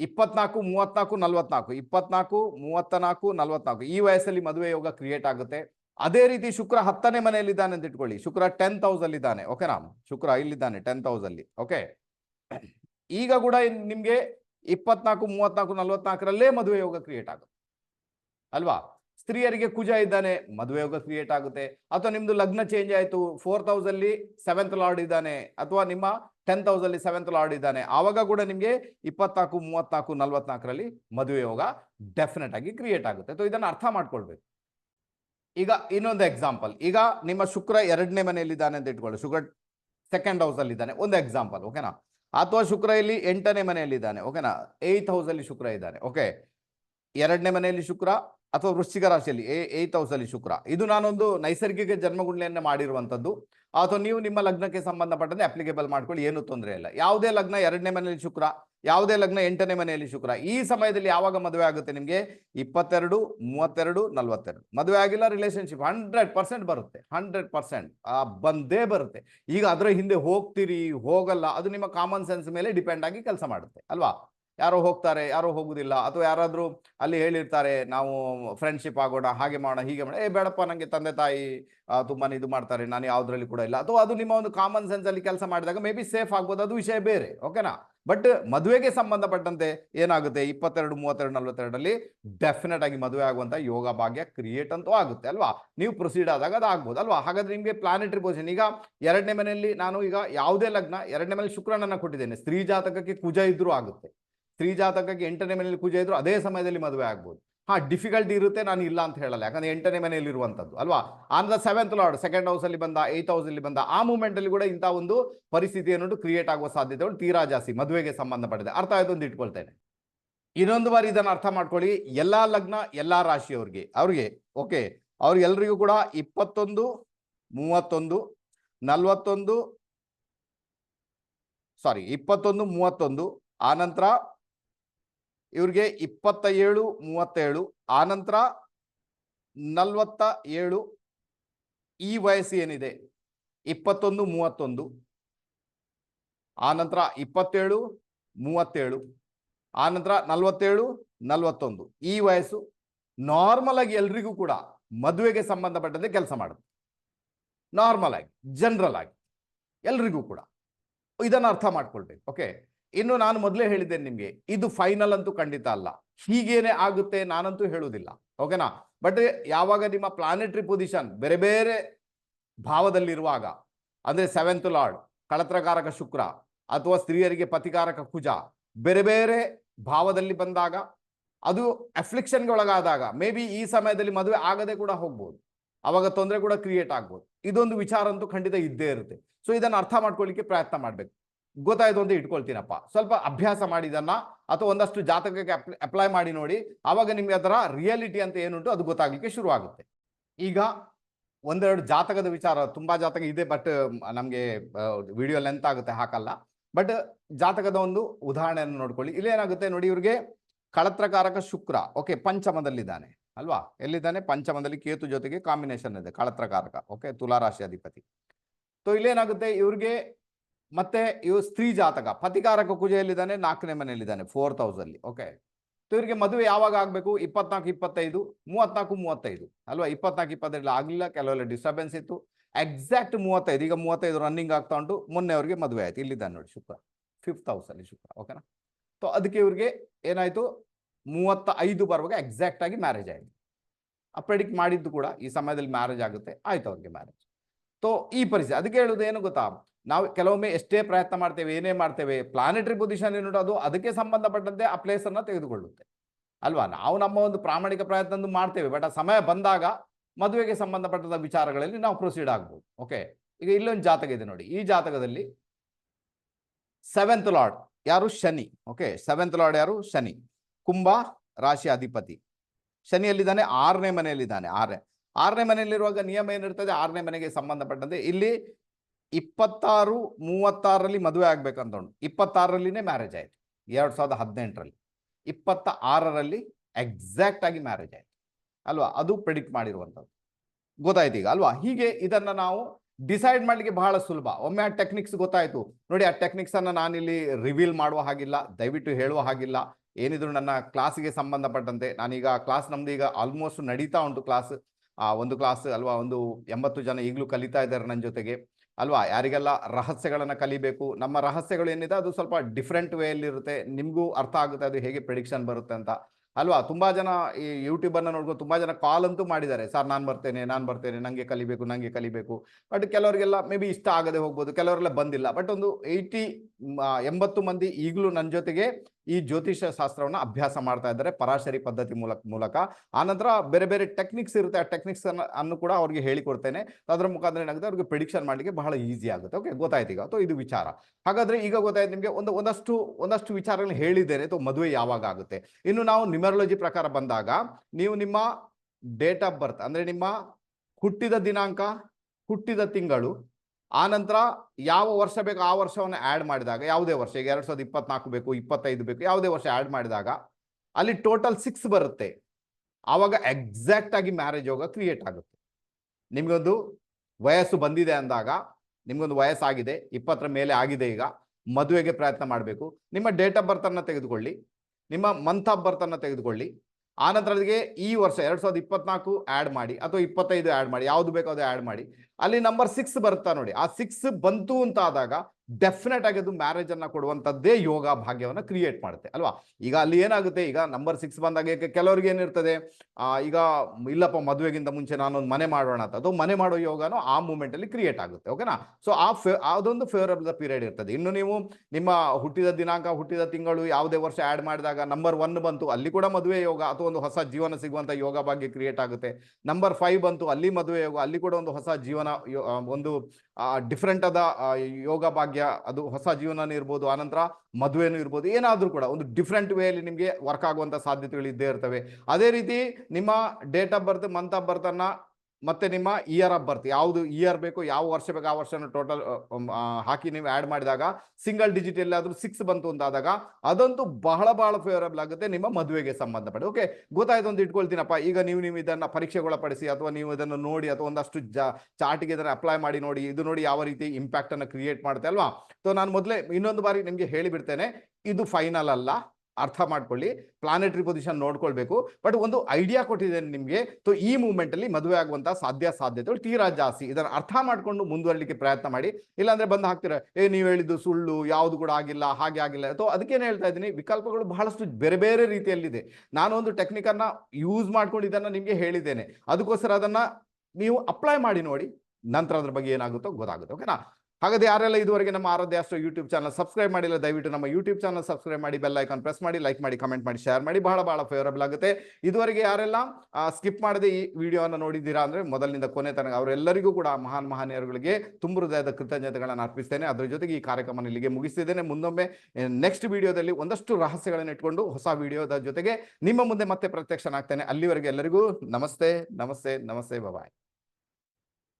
ಇಪ್ಪತ್ನಾಲ್ಕು, ಮೂವತ್ನಾಲ್ಕು, ನಲ್ವತ್ನಾಲ್ಕು. ಇಪ್ಪತ್ನಾಲ್ಕು ಮೂವತ್ತ ನಾಲ್ಕು ನಲ್ವತ್ನಾಲ್ಕು. ಈ ವಯಸ್ಸಲ್ಲಿ ಮದುವೆ ಯೋಗ ಕ್ರಿಯೇಟ್ ಆಗುತ್ತೆ. ಅದೇ ರೀತಿ ಶುಕ್ರ ಹತ್ತನೇ ಮನೆಯಲ್ಲಿದ್ದಾನೆ ಅಂತ ಇಟ್ಕೊಳ್ಳಿ. ಶುಕ್ರ ಟೆಂತ್ ಹೌಸ್ ಅಲ್ಲಿ ಇದ್ದಾನೆ ಓಕೆನಾ ಶುಕ್ರ ಇಲ್ಲಿದ್ದಾನೆ ಟೆಂತ್ ಹೌಸ್ ಅಲ್ಲಿ. ಓಕೆ ಈಗ ಕೂಡ ನಿಮ್ಗೆ ಇಪ್ಪತ್ನಾಲ್ಕು, ಮೂವತ್ನಾಲ್ಕು, ನಲ್ವತ್ನಾಲ್ಕರಲ್ಲೇ ಮದುವೆ ಯೋಗ ಕ್ರಿಯೇಟ್ ಆಗುತ್ತೆ. ಅಲ್ವಾ? ಸ್ತ್ರೀಯರಿಗೆ ಕುಜ ಇದ್ದಾನೆ, ಮದುವೆ ಯೋಗ ಕ್ರಿಯೇಟ್ ಆಗುತ್ತೆ. ಅಥವಾ ನಿಮ್ದು ಲಗ್ನ ಚೇಂಜ್ ಆಯಿತು ಫೋರ್ತ್ ಹೌಸ್ ಅಲ್ಲಿ ಸೆವೆಂತ್ ಲಾರ್ಡ್ ಇದ್ದಾನೆ. ಅಥವಾ ನಿಮ್ಮ ಟೆಂತ್ ಥೌಸಲ್ಲಿ ಸೆವೆಂತ್ ಲಾರ್ಡ್ ಇದ್ದಾನೆ. ಆವಾಗ ಕೂಡ ನಿಮಗೆ ಇಪ್ಪತ್ನಾಲ್ಕು ಮೂವತ್ನಾಲ್ಕು ನಲ್ವತ್ನಾಲ್ಕರಲ್ಲಿ ಮದುವೆ ಯೋಗ ಡೆಫಿನೆಟ್ ಆಗಿ ಕ್ರಿಯೇಟ್ ಆಗುತ್ತೆ. ಸೊ ಇದನ್ನು ಅರ್ಥ ಮಾಡ್ಕೊಳ್ಬೇಕು. ಈಗ ಇನ್ನೊಂದು ಎಕ್ಸಾಂಪಲ್ ಈಗ ನಿಮ್ಮ ಶುಕ್ರ ಎರಡನೇ ಮನೆಯಲ್ಲಿದ್ದಾನೆ ಅಂತ ಇಟ್ಕೊಳ್ಳಿ. ಶುಕ್ರ ಸೆಕೆಂಡ್ ಹೌಸ್ ಅಲ್ಲಿ ಇದ್ದಾನೆ. ಒಂದು ಎಕ್ಸಾಂಪಲ್ ಓಕೆನಾ ಅಥವಾ ಶುಕ್ರ ಇಲ್ಲಿ ಎಂಟನೇ ಮನೆಯಲ್ಲಿದ್ದಾನೆ ಓಕೆನಾ ಏಯ್ತ್ ಹೌಸ್ ಅಲ್ಲಿ ಶುಕ್ರ ಇದ್ದಾನೆ ಓಕೆ ಎರಡನೇ ಮನೆಯಲ್ಲಿ ಶುಕ್ರ ಅಥವಾ ವೃಶ್ಚಿಕ ರಾಶಿಯಲ್ಲಿ? ಏಯ್ತ್ ಹೌಸ್ ಅಲ್ಲಿ ಶುಕ್ರ. ಇದು ನಾನೊಂದು ನೈಸರ್ಗಿಕ ಜನ್ಮಗುಂಡ್ಲೆಯನ್ನ ಮಾಡಿರುವಂತದ್ದು ಅಥವಾ ನೀವು ನಿಮ್ಮ ಲಗ್ನಕ್ಕೆ ಸಂಬಂಧಪಟ್ಟಂತೆ ಅಪ್ಲಿಕೇಬಲ್ ಮಾಡ್ಕೊಳ್ಳಿ, ಏನು ತೊಂದರೆ ಇಲ್ಲ. ಯಾವುದೇ ಲಗ್ನ ಎರಡನೇ ಮನೆಯಲ್ಲಿ ಶುಕ್ರ, ಯಾವುದೇ ಲಗ್ನ ಎಂಟನೇ ಮನೆಯಲ್ಲಿ ಶುಕ್ರ. ಈ ಸಮಯದಲ್ಲಿ ಯಾವಾಗ ಮದುವೆ ಆಗುತ್ತೆ ನಿಮಗೆ? ಇಪ್ಪತ್ತೆರಡು, ಮೂವತ್ತೆರಡು, ನಲ್ವತ್ತೆರಡು. ಮದುವೆ ಆಗಿಲ್ಲ ರಿಲೇಶನ್ಶಿಪ್ ಹಂಡ್ರೆಡ್ ಪರ್ಸೆಂಟ್ ಬರುತ್ತೆ. ಹಂಡ್ರೆಡ್ ಪರ್ಸೆಂಟ್ ಬಂದೇ ಬರುತ್ತೆ. ಈಗ ಅದರ ಹಿಂದೆ ಹೋಗ್ತೀರಿ, ಹೋಗಲ್ಲ, ಅದು ನಿಮ್ಮ ಕಾಮನ್ ಸೆನ್ಸ್ ಮೇಲೆ ಡಿಪೆಂಡ್ ಆಗಿ ಕೆಲಸ ಮಾಡುತ್ತೆ, ಅಲ್ವಾ? ಯಾರೋ ಹೋಗ್ತಾರೆ, ಯಾರೋ ಹೋಗುದಿಲ್ಲ. ಅಥವಾ ಯಾರಾದ್ರೂ ಅಲ್ಲಿ ಹೇಳಿರ್ತಾರೆ, ನಾವು ಫ್ರೆಂಡ್ಶಿಪ್ ಆಗೋಣ, ಹಾಗೆ ಮಾಡೋಣ, ಹೀಗೆ ಮಾಡೋಣ. ಏ, ಬೇಡಪ್ಪ ನನಗೆ ತಂದೆ ತಾಯಿ ತುಂಬಾ ಇದು ಮಾಡ್ತಾರೆ, ನಾನು ಯಾವ್ದ್ರಲ್ಲಿ ಕೂಡ ಇಲ್ಲ. ಅಥವಾ ಅದು ನಿಮ್ಮ ಒಂದು ಕಾಮನ್ ಸೆನ್ಸ್ ಅಲ್ಲಿ ಕೆಲಸ ಮಾಡಿದಾಗ ಮೇ ಬಿ ಸೇಫ್ ಆಗ್ಬೋದು, ಅದು ವಿಷಯ ಬೇರೆ ಓಕೆನಾ ಬಟ್ ಮದುವೆಗೆ ಸಂಬಂಧಪಟ್ಟಂತೆ ಏನಾಗುತ್ತೆ? ಇಪ್ಪತ್ತೆರಡು, ಮೂವತ್ತೆರಡು, ನಲ್ವತ್ತೆರಡರಲ್ಲಿ ಡೆಫಿನೆಟ್ ಆಗಿ ಮದುವೆ ಆಗುವಂತ ಯೋಗ ಭಾಗ್ಯ ಕ್ರಿಯೇಟ್ ಅಂತೂ ಆಗುತ್ತೆ, ಅಲ್ವಾ? ನೀವು ಪ್ರೊಸೀಡ್ ಆದಾಗ ಅದು ಆಗ್ಬೋದು, ಅಲ್ವಾ? ಹಾಗಾದ್ರೆ ನಿಮಗೆ ಪ್ಲಾನೆಟರಿ ಪೊಸಿಷನ್ ಈಗ ಎರಡನೇ ಮನೆಯಲ್ಲಿ ನಾನು ಈಗ ಯಾವುದೇ ಲಗ್ನ, ಎರಡನೇ ಮನೆಯಲ್ಲಿ ಶುಕ್ರನನ್ನ ಕೊಟ್ಟಿದ್ದೇನೆ. ಸ್ತ್ರೀ ಜಾತಕಕ್ಕೆ ಕುಜ ಇದ್ರೂ ಆಗುತ್ತೆ. ಸ್ತ್ರೀ ಜಾತಕಕ್ಕೆ ಎಂಟನೇ ಮನೆಯಲ್ಲಿ ಪೂಜೆ ಇದ್ರು ಅದೇ ಸಮಯದಲ್ಲಿ ಮದುವೆ ಆಗ್ಬೋದು. ಹಾ ಡಿಫಿಕಲ್ಟಿ ಇರುತ್ತೆ, ನಾನು ಇಲ್ಲ ಅಂತ ಹೇಳಲ್ಲ. ಯಾಕಂದ್ರೆ ಎಂಟನೇ ಮನೆಯಲ್ಲಿ ಇರುವಂತದ್ದು ಅಲ್ವಾ? On seventh lord second house ಅಲ್ಲಿ ಬಂದ ಹೌಸ್ ಅಲ್ಲಿ ಬಂದ, ಆ ಮೂಮೆಂಟ್ ಅಲ್ಲಿ ಕೂಡ ಇಂಥ ಒಂದು ಪರಿಸ್ಥಿತಿ ಏನುಂಟು ಕ್ರಿಯೇಟ್ ಆಗುವ ಸಾಧ್ಯತೆಗಳು ತೀರಾ ಜಾಸ್ತಿ ಮದುವೆಗೆ ಸಂಬಂಧಪಟ್ಟಿದೆ. ಅರ್ಥ ಆಯ್ತು ಒಂದು ಇಟ್ಕೊಳ್ತೇನೆ. ಇನ್ನೊಂದು ಬಾರಿ ಇದನ್ನು ಅರ್ಥ ಮಾಡ್ಕೊಳ್ಳಿ, ಎಲ್ಲಾ ಲಗ್ನ, ಎಲ್ಲಾ ರಾಶಿಯವ್ರಿಗೆ, ಅವ್ರಿಗೆ ಓಕೆ ಅವ್ರಿಗೆಲ್ರಿಗೂ ಕೂಡ ಇಪ್ಪತ್ತೊಂದು, ಮೂವತ್ತೊಂದು, ನಲ್ವತ್ತೊಂದು ಸಾರಿ ಇಪ್ಪತ್ತೊಂದು, ಮೂವತ್ತೊಂದು, ಆನಂತರ ಇವ್ರಿಗೆ ಇಪ್ಪತ್ತ ಏಳು ಮೂವತ್ತೇಳು, ಆನಂತರ ನಲ್ವತ್ತ ಏಳು, ಈ ವಯಸ್ಸು ಏನಿದೆ? ಇಪ್ಪತ್ತೊಂದು, ಮೂವತ್ತೊಂದು, ಆನಂತರ ಇಪ್ಪತ್ತೇಳು, ಮೂವತ್ತೇಳು, ಆನಂತರ ನಲ್ವತ್ತೇಳು, ನಲ್ವತ್ತೊಂದು, ಈ ವಯಸ್ಸು ನಾರ್ಮಲ್ ಆಗಿ ಎಲ್ರಿಗೂ ಕೂಡ ಮದುವೆಗೆ ಸಂಬಂಧಪಟ್ಟಂತೆ ಕೆಲಸ ಮಾಡುತ್ತೆ. ನಾರ್ಮಲ್ ಆಗಿ ಜನರಲ್ ಆಗಿ ಎಲ್ರಿಗೂ ಕೂಡ. ಇದನ್ನು ಅರ್ಥ ಮಾಡ್ಕೊಳ್ಬೇಕು ಓಕೆ ಇನ್ನು ನಾನು ಮೊದಲೇ ಹೇಳಿದ್ದೇನೆ ನಿಮಗೆ, ಇದು ಫೈನಲ್ ಅಂತೂ ಖಂಡಿತ ಅಲ್ಲ. ಹೀಗೇನೆ ಆಗುತ್ತೆ ನಾನಂತೂ ಹೇಳುವುದಿಲ್ಲ ಓಕೆನಾ ಬಟ್ ಯಾವಾಗ ನಿಮ್ಮ ಪ್ಲಾನೆಟರಿ ಪೊಸಿಷನ್ ಬೇರೆ ಬೇರೆ ಭಾವದಲ್ಲಿರುವಾಗ, ಅಂದ್ರೆ ಸೆವೆಂತ್ ಲಾರ್ಡ್ ಕಳತ್ರಕಾರಕ ಶುಕ್ರ, ಅಥವಾ ಸ್ತ್ರೀಯರಿಗೆ ಪತಿಕಾರಕ ಕುಜ, ಬೇರೆ ಬೇರೆ ಭಾವದಲ್ಲಿ ಬಂದಾಗ, ಅದು ಅಫ್ಲಿಕ್ಷನ್ಗೆ ಒಳಗಾದಾಗ ಮೇ ಬಿ ಈ ಸಮಯದಲ್ಲಿ ಮದುವೆ ಆಗದೆ ಕೂಡ ಹೋಗ್ಬೋದು, ಅವಾಗ ತೊಂದರೆ ಕೂಡ ಕ್ರಿಯೇಟ್ ಆಗ್ಬೋದು. ಇದೊಂದು ವಿಚಾರ ಅಂತೂ ಖಂಡಿತ ಇದ್ದೇ ಇರುತ್ತೆ. ಸೊ ಇದನ್ನು ಅರ್ಥ ಮಾಡ್ಕೊಳ್ಳಿಕ್ಕೆ ಪ್ರಯತ್ನ ಮಾಡಬೇಕು. ಗೊತ್ತಾಯ್ತು ಅಂತ ಇಟ್ಕೊಳ್ತೀನಪ್ಪ. ಸ್ವಲ್ಪ ಅಭ್ಯಾಸ ಮಾಡಿದನ್ನ ಅಥವಾ ಒಂದಷ್ಟು ಜಾತಕಕ್ಕೆ ಅಪ್ಲೈ ಮಾಡಿ ನೋಡಿ. ಆವಾಗ ನಿಮ್ಗೆ ಅದರ ರಿಯಾಲಿಟಿ ಅಂತ ಏನುಂಟು ಅದು ಗೊತ್ತಾಗ್ಲಿಕ್ಕೆ ಶುರು ಆಗುತ್ತೆ ಈಗ ಒಂದೆರಡು ಜಾತಕದ ವಿಚಾರ, ತುಂಬಾ ಜಾತಕ ಇದೆ ಬಟ್ ನಮಗೆ ವಿಡಿಯೋ ಲೆಂತ್ ಆಗುತ್ತೆ, ಹಾಕಲ್ಲ. ಬಟ್ ಜಾತಕದ ಒಂದು ಉದಾಹರಣೆಯನ್ನು ನೋಡ್ಕೊಳ್ಳಿ. ಇಲ್ಲೇನಾಗುತ್ತೆ ನೋಡಿ, ಇವ್ರಿಗೆ ಕಳತ್ರಕಾರಕ ಶುಕ್ರ ಓಕೆ ಪಂಚಮದಲ್ಲಿದ್ದಾನೆ, ಅಲ್ವಾ? ಎಲ್ಲಿದ್ದಾನೆ? ಪಂಚಮದಲ್ಲಿ ಕೇತು ಜೊತೆಗೆ ಕಾಂಬಿನೇಷನ್ ಇದೆ, ಕಳತ್ರಕಾರಕ ಓಕೆ ತುಲಾರಾಶಿ ಅಧಿಪತಿ. ಸೊ ಇಲ್ಲೇನಾಗುತ್ತೆ ಇವ್ರಿಗೆ ಮತ್ತೆ ಇವು ಸ್ತ್ರೀ ಜಾತಕ. ಪತಿಕಾರಕ ಕುಜೆಯಲ್ಲಿದ್ದಾನೆ, ನಾಲ್ಕನೇ ಮನೆಯಲ್ಲಿದ್ದಾನೆ ಫೋರ್ತ್ ಹೌಸ್ ಅಲ್ಲಿ. ಓಕೆ ಇವರಿಗೆ ಮದುವೆ ಯಾವಾಗ ಆಗಬೇಕು? ಇಪ್ಪತ್ನಾಲ್ಕು, ಇಪ್ಪತ್ತೈದು, ಮೂವತ್ನಾಲ್ಕು, ಮೂವತ್ತೈದು. ಅಲ್ವಾ? ಇಪ್ಪತ್ನಾಲ್ಕು ಇಪ್ಪತ್ತೈದು ಆಗಲಿಲ್ಲ, ಕೆಲವೆಲ್ಲ ಡಿಸ್ಟರ್ಬೆನ್ಸ್ ಇತ್ತು. ಎಕ್ಸಾಕ್ಟ್ ಮೂವತ್ತೈದು, ಈಗ ಮೂವತ್ತೈದು ರನ್ನಿಂಗ್ ಆಗ್ತಾ ಉಂಟು, ಮೊನ್ನೆ ಅವ್ರಿಗೆ ಮದುವೆ ಆಯ್ತು. ಇಲ್ಲಿದ್ದಾನೆ ನೋಡಿ ಶುಕ್ರ. ಫಿಫ್ತ್ ಹೌಸ್ ಅಲ್ಲಿ ಶುಕ್ರ ಓಕೆನಾ ಸೊ ಅದಕ್ಕೆ ಇವ್ರಿಗೆ ಏನಾಯ್ತು? ಮೂವತ್ತ ಐದು ಬರುವಾಗ ಎಕ್ಸಾಕ್ಟ್ ಆಗಿ ಮ್ಯಾರೇಜ್ ಆಯಿತು. ಪ್ರೆಡಿಕ್ಟ್ ಮಾಡಿದ್ದು ಕೂಡ ಈ ಸಮಯದಲ್ಲಿ ಮ್ಯಾರೇಜ್ ಆಗುತ್ತೆ, ಆಯ್ತು ಅವ್ರಿಗೆ ಮ್ಯಾರೇಜ್ ಸೊ ಈ ಪರಿಸ್ಥಿತಿ, ಅದಕ್ಕೆ ಹೇಳೋದು ಏನು ಗೊತ್ತಾ? ನಾವು ಕೆಲವೊಮ್ಮೆ ಎಷ್ಟೇ ಪ್ರಯತ್ನ ಮಾಡ್ತೇವೆ, ಏನೇ ಮಾಡ್ತೇವೆ ಪ್ಲಾನೆಟರಿ ಪೊಸಿಷನ್ ಏನುಂಟು ಅದು ಅದಕ್ಕೆ ಸಂಬಂಧಪಟ್ಟಂತೆ ಆ ಪ್ಲೇಸ್ ಅನ್ನ ತೆಗೆದುಕೊಳ್ಳುತ್ತೆ. ಅಲ್ವಾ? ನಾವು ನಮ್ಮ ಒಂದು ಪ್ರಾಮಾಣಿಕ ಪ್ರಯತ್ನ ಮಾಡ್ತೇವೆ ಬಟ್ ಆ ಸಮಯ ಬಂದಾಗ ಮದುವೆಗೆ ಸಂಬಂಧಪಟ್ಟದ ವಿಚಾರಗಳಲ್ಲಿ ನಾವು ಪ್ರೊಸೀಡ್ ಆಗ್ಬೋದು. ಓಕೆ ಈಗ ಇಲ್ಲೊಂದು ಜಾತಕ ಇದೆ ನೋಡಿ. ಈ ಜಾತಕದಲ್ಲಿ ಸೆವೆಂತ್ ಲಾರ್ಡ್ ಯಾರು? ಶನಿ. ಓಕೆ ಸೆವೆಂತ್ ಲಾರ್ಡ್ ಯಾರು? ಶನಿ. ಕುಂಭ ರಾಶಿ ಅಧಿಪತಿ. ಶನಿಯಲ್ಲಿದ್ದಾನೆ, ಆರನೇ ಮನೆಯಲ್ಲಿದ್ದಾನೆ ಆರನೇ ಆರನೇ ಮನೆಯಲ್ಲಿರುವಾಗ ನಿಯಮ ಏನಿರ್ತದೆ? ಆರನೇ ಮನೆಗೆ ಸಂಬಂಧಪಟ್ಟಂತೆ ಇಲ್ಲಿ ಇಪ್ಪತ್ತಾರು, ಮೂವತ್ತಾರರಲ್ಲಿ ಮದುವೆ ಆಗ್ಬೇಕಂತ ಉಂಟು ಇಪ್ಪತ್ತಾರರಲ್ಲಿನೇ ಮ್ಯಾರೇಜ್ ಆಯ್ತು, ಎರಡು ಸಾವಿರದ ಹದಿನೆಂಟರಲ್ಲಿ ಇಪ್ಪತ್ತ ಆರರಲ್ಲಿ ಎಕ್ಸಾಕ್ಟ್ ಆಗಿ ಮ್ಯಾರೇಜ್ ಆಯ್ತು, ಅಲ್ವಾ? ಅದು ಪ್ರಿಡಿಕ್ಟ್ ಮಾಡಿರುವಂಥದ್ದು. ಗೊತ್ತಾಯ್ತು ಈಗ, ಅಲ್ವಾ? ಹೀಗೆ ಇದನ್ನು ನಾವು ಡಿಸೈಡ್ ಮಾಡ್ಲಿಕ್ಕೆ ಬಹಳ ಸುಲಭ. ಒಮ್ಮೆ ಆ ಟೆಕ್ನಿಕ್ಸ್ ಗೊತ್ತಾಯ್ತು. ನೋಡಿ, ಆ ಟೆಕ್ನಿಕ್ಸ್ ಅನ್ನ ನಾನಿಲ್ಲಿ ರಿವೀಲ್ ಮಾಡುವ ಹಾಗಿಲ್ಲ, ದಯವಿಟ್ಟು ಹೇಳುವ ಹಾಗಿಲ್ಲ. ಏನಿದ್ರು ನನ್ನ ಕ್ಲಾಸಿಗೆ ಸಂಬಂಧಪಟ್ಟಂತೆ, ನಾನೀಗ ಕ್ಲಾಸ್ ನಮ್ದು ಈಗ ಆಲ್ಮೋಸ್ಟ್ ನಡೀತಾ ಉಂಟು ಕ್ಲಾಸ್ ಆ ಒಂದು ಕ್ಲಾಸ್ ಅಲ್ವಾ, ಒಂದು ಎಂಬತ್ತು ಜನ ಈಗಲೂ ಕಲಿತಾ ಇದ್ದಾರೆ ನನ್ನ ಜೊತೆಗೆ. ಅಲ್ವಾ? ಯಾರಿಗೆಲ್ಲ ರಹಸ್ಯಗಳನ್ನು ಕಲಿಬೇಕು, ನಮ್ಮ ರಹಸ್ಯಗಳು ಏನಿದೆ ಅದು ಸ್ವಲ್ಪ ಡಿಫ್ರೆಂಟ್ ಇರುತ್ತೆ, ನಿಮಗೂ ಅರ್ಥ ಆಗುತ್ತೆ ಅದು ಹೇಗೆ ಪ್ರಿಡಿಕ್ಷನ್ ಬರುತ್ತೆ ಅಂತ. ಅಲ್ವಾ? ತುಂಬಾ ಜನ ಈ ಯೂಟ್ಯೂಬ್ ಅನ್ನ ನೋಡ್ಕೊಂಡು ತುಂಬಾ ಜನ ಕಾಲ್ ಅಂತೂ ಮಾಡಿದ್ದಾರೆ. ಸರ್, ನಾನು ಬರ್ತೇನೆ ನಾನು ಬರ್ತೇನೆ, ನಂಗೆ ಕಲಿಬೇಕು ನಂಗೆ ಕಲಿಬೇಕು. ಬಟ್ ಕೆಲವರಿಗೆಲ್ಲ ಮೇ ಬಿ ಇಷ್ಟ ಆಗದೆ ಹೋಗ್ಬೋದು, ಕೆಲವರೆಲ್ಲ ಬಂದಿಲ್ಲ. ಬಟ್ ಒಂದು ಏಯ್ಟಿ ಎಂಬತ್ತು ಮಂದಿ ಈಗಲೂ ನನ್ನ ಜೊತೆಗೆ ಈ ಜ್ಯೋತಿಷ ಶಾಸ್ತ್ರವನ್ನು ಅಭ್ಯಾಸ ಮಾಡ್ತಾ ಇದ್ದಾರೆ ಪರಾಶರಿ ಪದ್ಧತಿ ಮೂಲಕ ಮೂಲಕ. ಆನಂತರ ಬೇರೆ ಬೇರೆ ಟೆಕ್ನಿಕ್ಸ್ ಇರುತ್ತೆ. ಆ ಟೆಕ್ನಿಕ್ಸ್ ಅನ್ನು ಕೂಡ ಅವ್ರಿಗೆ ಹೇಳಿಕೊಡ್ತೇನೆ ಅದರ ಮುಖಾಂತರ ಏನಾಗುತ್ತೆ? ಅವ್ರಿಗೆ ಪ್ರಿಡಿಕ್ಷನ್ ಮಾಡಲಿಕ್ಕೆ ಬಹಳ ಈಸಿ ಆಗುತ್ತೆ. ಓಕೆ ಗೊತ್ತಾಯ್ತು ಈಗ. ಅಥವಾ ಇದು ವಿಚಾರ. ಹಾಗಾದ್ರೆ ಈಗ ಗೊತ್ತಾಯ್ತು ನಿಮಗೆ ಒಂದು, ಒಂದಷ್ಟು ಒಂದಷ್ಟು ವಿಚಾರಗಳನ್ನ ಹೇಳಿದ್ದೇನೆ. ಅಥವಾ ಮದುವೆ ಯಾವಾಗ ಆಗುತ್ತೆ? ಇನ್ನು ನಾವು ನ್ಯೂಮರಾಲಜಿ ಪ್ರಕಾರ ಬಂದಾಗ ನೀವು ನಿಮ್ಮ ಡೇಟ್ ಆಫ್ ಬರ್ತ್ ಅಂದ್ರೆ ನಿಮ್ಮ ಹುಟ್ಟಿದ ದಿನಾಂಕ, ಹುಟ್ಟಿದ ತಿಂಗಳು ಆನಂತರ ಯಾವ ವರ್ಷ ಬೇಕು ಆ ವರ್ಷವನ್ನು ಆ್ಯಡ್ ಮಾಡಿದಾಗ, ಯಾವುದೇ ವರ್ಷ, ಈಗ ಎರಡು ಸಾವಿರದ ಇಪ್ಪತ್ನಾಲ್ಕು ಬೇಕು, ಇಪ್ಪತ್ತೈದು ಬೇಕು, ಯಾವುದೇ ವರ್ಷ ಆ್ಯಡ್ ಮಾಡಿದಾಗ ಅಲ್ಲಿ ಟೋಟಲ್ ಸಿಕ್ಸ್ ಬರುತ್ತೆ. ಆವಾಗ ಎಕ್ಸಾಕ್ಟ್ ಆಗಿ ಮ್ಯಾರೇಜ್ ಯೋಗ ಕ್ರಿಯೇಟ್ ಆಗುತ್ತೆ. ನಿಮಗೊಂದು ವಯಸ್ಸು ಬಂದಿದೆ ಅಂದಾಗ, ನಿಮಗೊಂದು ವಯಸ್ಸಾಗಿದೆ, ಇಪ್ಪತ್ತರ ಮೇಲೆ ಆಗಿದೆ ಈಗ, ಮದುವೆಗೆ ಪ್ರಯತ್ನ ಮಾಡಬೇಕು. ನಿಮ್ಮ ಡೇಟ್ ಆಫ್ ಬರ್ತನ್ನು ತೆಗೆದುಕೊಳ್ಳಿ, ನಿಮ್ಮ ಮಂತ್ ಆಫ್ ಬರ್ತನ್ನು ತೆಗೆದುಕೊಳ್ಳಿ. ಆನಂತರ ಅದಕ್ಕೆ ಈ ವರ್ಷ ಎರಡು ಸಾವಿರದ ಇಪ್ಪತ್ನಾಲ್ಕು ಆ್ಯಡ್ ಮಾಡಿ, ಅಥವಾ ಇಪ್ಪತ್ತೈದು ಆ್ಯಡ್ ಮಾಡಿ, ಯಾವ್ದು ಬೇಕೋ ಅದು ಆ್ಯಡ್ ಮಾಡಿ. ಅಲ್ಲಿ ನಂಬರ್ ಸಿಕ್ಸ್ ಬರುತ್ತಾ ನೋಡಿ. ಆ ಸಿಕ್ಸ್ ಬಂತು ಅಂತ ಆದಾಗ ಡೆಫಿನೆಟ್ ಆಗಿ ಅದು ಮ್ಯಾರೇಜ್ ಅನ್ನ ಕೊಡುವಂತದ್ದೇ ಯೋಗ ಭಾಗ್ಯವನ್ನ ಕ್ರಿಯೇಟ್ ಮಾಡುತ್ತೆ, ಅಲ್ವಾ? ಈಗ ಅಲ್ಲಿ ಏನಾಗುತ್ತೆ? ಈಗ ನಂಬರ್ ಸಿಕ್ಸ್ ಬಂದಾಗ ಕೆಲವರಿಗೆ ಏನಿರ್ತದೆ? ಈಗ ಇಲ್ಲಪ್ಪ, ಮದುವೆಗಿಂತ ಮುಂಚೆ ನಾನೊಂದು ಮನೆ ಮಾಡೋಣ ಅಂತ. ಅದು ಮನೆ ಮಾಡೋ ಯೋಗನೂ ಆ ಮೂಮೆಂಟ್ ಅಲ್ಲಿ ಕ್ರಿಯೇಟ್ ಆಗುತ್ತೆ ಓಕೆನಾ ಸೊ ಆ ಫೇ ಅದೊಂದು ಫೇವರಬಲ್ ಪೀರಿಯಡ್ ಇರ್ತದೆ. ಇನ್ನು ನೀವು ನಿಮ್ಮ ಹುಟ್ಟಿದ ದಿನಾಂಕ, ಹುಟ್ಟಿದ ತಿಂಗಳು ಯಾವುದೇ ವರ್ಷ ಆ್ಯಡ್ ಮಾಡಿದಾಗ ನಂಬರ್ ಒನ್ ಬಂತು, ಅಲ್ಲಿ ಕೂಡ ಮದುವೆ ಯೋಗ ಅಥವಾ ಒಂದು ಹೊಸ ಜೀವನ ಸಿಗುವಂತ ಯೋಗ ಭಾಗ್ಯ ಕ್ರಿಯೇಟ್ ಆಗುತ್ತೆ. ನಂಬರ್ ಫೈವ್ ಬಂತು, ಅಲ್ಲಿ ಮದುವೆ ಯೋಗ, ಅಲ್ಲಿ ಕೂಡ ಒಂದು ಹೊಸ ಜೀವನ ಆ, ಒಂದು ಡಿಫ್ರೆಂಟ್ ಆದ ಯೋಗ ಭಾಗ್ಯ ಅದು ಹೊಸ ಜೀವನನೂ ಇರ್ಬೋದು ಆನಂತರ ಮದುವೆನೂ ಇರ್ಬೋದು ಏನಾದರೂ ಕೂಡ ಒಂದು ಡಿಫ್ರೆಂಟ್ ವೇಯಲ್ಲಿ ನಿಮಗೆ ವರ್ಕ್ ಆಗುವಂತ ಸಾಧ್ಯತೆಗಳು ಇದ್ದೇ ಇರ್ತವೆ. ಅದೇ ರೀತಿ ನಿಮ್ಮ date of birth month of birth ಅನ್ನ ಮತ್ತೆ ನಿಮ್ಮ ಇಯರ್ ಆಫ್ ಬರ್ತ್ ಯಾವುದು ಇಯರ್ ಬೇಕು, ಯಾವ ವರ್ಷ ಬೇಕು, ಆ ವರ್ಷನ ಟೋಟಲ್ ಹಾಕಿ ನೀವು ಆ್ಯಡ್ ಮಾಡಿದಾಗ ಸಿಂಗಲ್ ಡಿಜಿಟ್ ಎಲ್ಲಾದರೂ ಸಿಕ್ಸ್ ಬಂತು ಅಂತಾದಾಗ, ಅದಂತೂ ಬಹಳ ಬಹಳ ಫೇವರಬಲ್ ಆಗುತ್ತೆ ನಿಮ್ಮ ಮದುವೆಗೆ ಸಂಬಂಧಪಟ್ಟು. ಓಕೆ ಗೊತ್ತಾಯ್ತು ಅಂತ ಇಟ್ಕೊಳ್ತೀನಪ್ಪ. ಈಗ ನೀವು ನೀವು ಇದನ್ನ ಪರೀಕ್ಷೆಗೊಳಪಡಿಸಿ ಅಥವಾ ನೀವು ಇದನ್ನು ನೋಡಿ ಅಥವಾ ಒಂದಷ್ಟು ಜಾ ಚಾರ್ಟಿಗೆ ಇದನ್ನು ಅಪ್ಲೈ ಮಾಡಿ ನೋಡಿ, ಇದು ನೋಡಿ ಯಾವ ರೀತಿ ಇಂಪ್ಯಾಕ್ಟ್ ಅನ್ನು ಕ್ರಿಯೇಟ್ ಮಾಡುತ್ತೆ ಅಲ್ವಾ? ಸೊ ನಾನು ಮೊದಲೇ ಇನ್ನೊಂದು ಬಾರಿ ನಿಮಗೆ ಹೇಳಿಬಿಡ್ತೇನೆ. ಇದು ಫೈನಲ್ ಅಲ್ಲ. ಅರ್ಥ ಮಾಡ್ಕೊಳ್ಳಿ ಪ್ಲಾನೆಟರಿ ಪೊಸಿಷನ್ ನೋಡ್ಕೊಳ್ಬೇಕು. ಬಟ್ ಒಂದು ಐಡಿಯಾ ಕೊಟ್ಟಿದ್ದೇನೆ ನಿಮಗೆ ಸೊ ಈ ಮೂಮೆಂಟ್ ಅಲ್ಲಿ ಮದುವೆ ಆಗುವಂತ ಸಾಧ್ಯ ಸಾಧ್ಯತೆಗಳು ತೀರಾ ಜಾಸ್ತಿ. ಇದನ್ನ ಅರ್ಥ ಮಾಡ್ಕೊಂಡು ಮುಂದುವರಲಿಕ್ಕೆ ಪ್ರಯತ್ನ ಮಾಡಿ. ಇಲ್ಲಾಂದ್ರೆ ಬಂದು ಹಾಕ್ತೀರಾ, ಏ, ನೀವು ಹೇಳಿದ್ದು ಸುಳ್ಳು, ಯಾವುದು ಕೂಡ ಆಗಿಲ್ಲ, ಹಾಗೆ ಆಗಿಲ್ಲ. ಅಥವಾ ಅದಕ್ಕೇನು ಹೇಳ್ತಾ ಇದ್ದೀನಿ, ವಿಕಲ್ಪಗಳು ಬಹಳಷ್ಟು ಬೇರೆ ಬೇರೆ ರೀತಿಯಲ್ಲಿದೆ. ನಾನು ಒಂದು ಟೆಕ್ನಿಕ್ ಅನ್ನ ಯೂಸ್ ಮಾಡ್ಕೊಂಡು ಇದನ್ನ ನಿಮಗೆ ಹೇಳಿದ್ದೇನೆ. ಅದಕ್ಕೋಸ್ಕರ ಅದನ್ನ ನೀವು ಅಪ್ಲೈ ಮಾಡಿ ನೋಡಿ. ನಂತರ ಅದ್ರ ಬಗ್ಗೆ ಏನಾಗುತ್ತೋ ಗೊತ್ತಾಗುತ್ತೆ ಓಕೆನಾ ಹಾಗಾದ್ರೆ ಯಾರೆಲ್ಲ ಇದುವರೆಗೆ ನಮ್ಮ ಆರಾಧ್ಯ ಅಷ್ಟು ಯೂಟ್ಯೂಬ್ ಚಾನಲ್ ಸಬ್ಸ್ಕ್ರೈಬ್ ಮಾಡಿಲ್ಲ, ದಯವಿಟ್ಟು ನಮ್ಮ ಯೂಟ್ಯೂಬ್ ಚಾನಲ್ ಸಬ್ಸ್ಕ್ರೈಬ್ ಮಾಡಿ ಬೆಲ್ ಐಕಾನ್ ಪ್ರೆಸ್ ಮಾಡಿ ಲೈಕ್ ಮಾಡಿ ಕಮೆಂಟ್ ಮಾಡಿ ಶೇರ್ ಮಾಡಿ. ಬಹಳ ಬಹಳ ಫೇವರಬಲ್ ಆಗುತ್ತೆ. ಇದುವರೆಗೆ ಯಾರೆಲ್ಲ ಸ್ಕಿಪ್ ಮಾಡದೆ ಈ ವಿಡಿಯೋನ ನೋಡಿದ್ದೀರಾ ಅಂದ್ರೆ ಮೊದಲಿನಿಂದ ಕೊನೆ ತನಕ ಅವರೆಲ್ಲರಿಗೂ ಕೂಡ ಮಹಾನ್ ಮಹಾನೀಯರುಗಳಿಗೆ ತುಂಬ ಹೃದಯದ ಕೃತಜ್ಞತೆಗಳನ್ನು ಅರ್ಪಿಸ್ತೇನೆ. ಅದ್ರ ಜೊತೆಗೆ ಈ ಕಾರ್ಯಕ್ರಮ ಇಲ್ಲಿಗೆ ಮುಗಿಸ್ತಿದ್ದೇನೆ. ಮುಂದೊಮ್ಮೆ ನೆಕ್ಸ್ಟ್ ವಿಡಿಯೋದಲ್ಲಿ ಒಂದಷ್ಟು ರಹಸ್ಯಗಳನ್ನು ಇಟ್ಕೊಂಡು ಹೊಸ ವಿಡಿಯೋದ ಜೊತೆಗೆ ನಿಮ್ಮ ಮುಂದೆ ಮತ್ತೆ ಪ್ರತ್ಯಕ್ಷನಾಗ್ತೇನೆ. ಅಲ್ಲಿವರೆಗೆ ಎಲ್ಲರಿಗೂ ನಮಸ್ತೆ ನಮಸ್ತೆ ನಮಸ್ತೆ ಬಾಯ್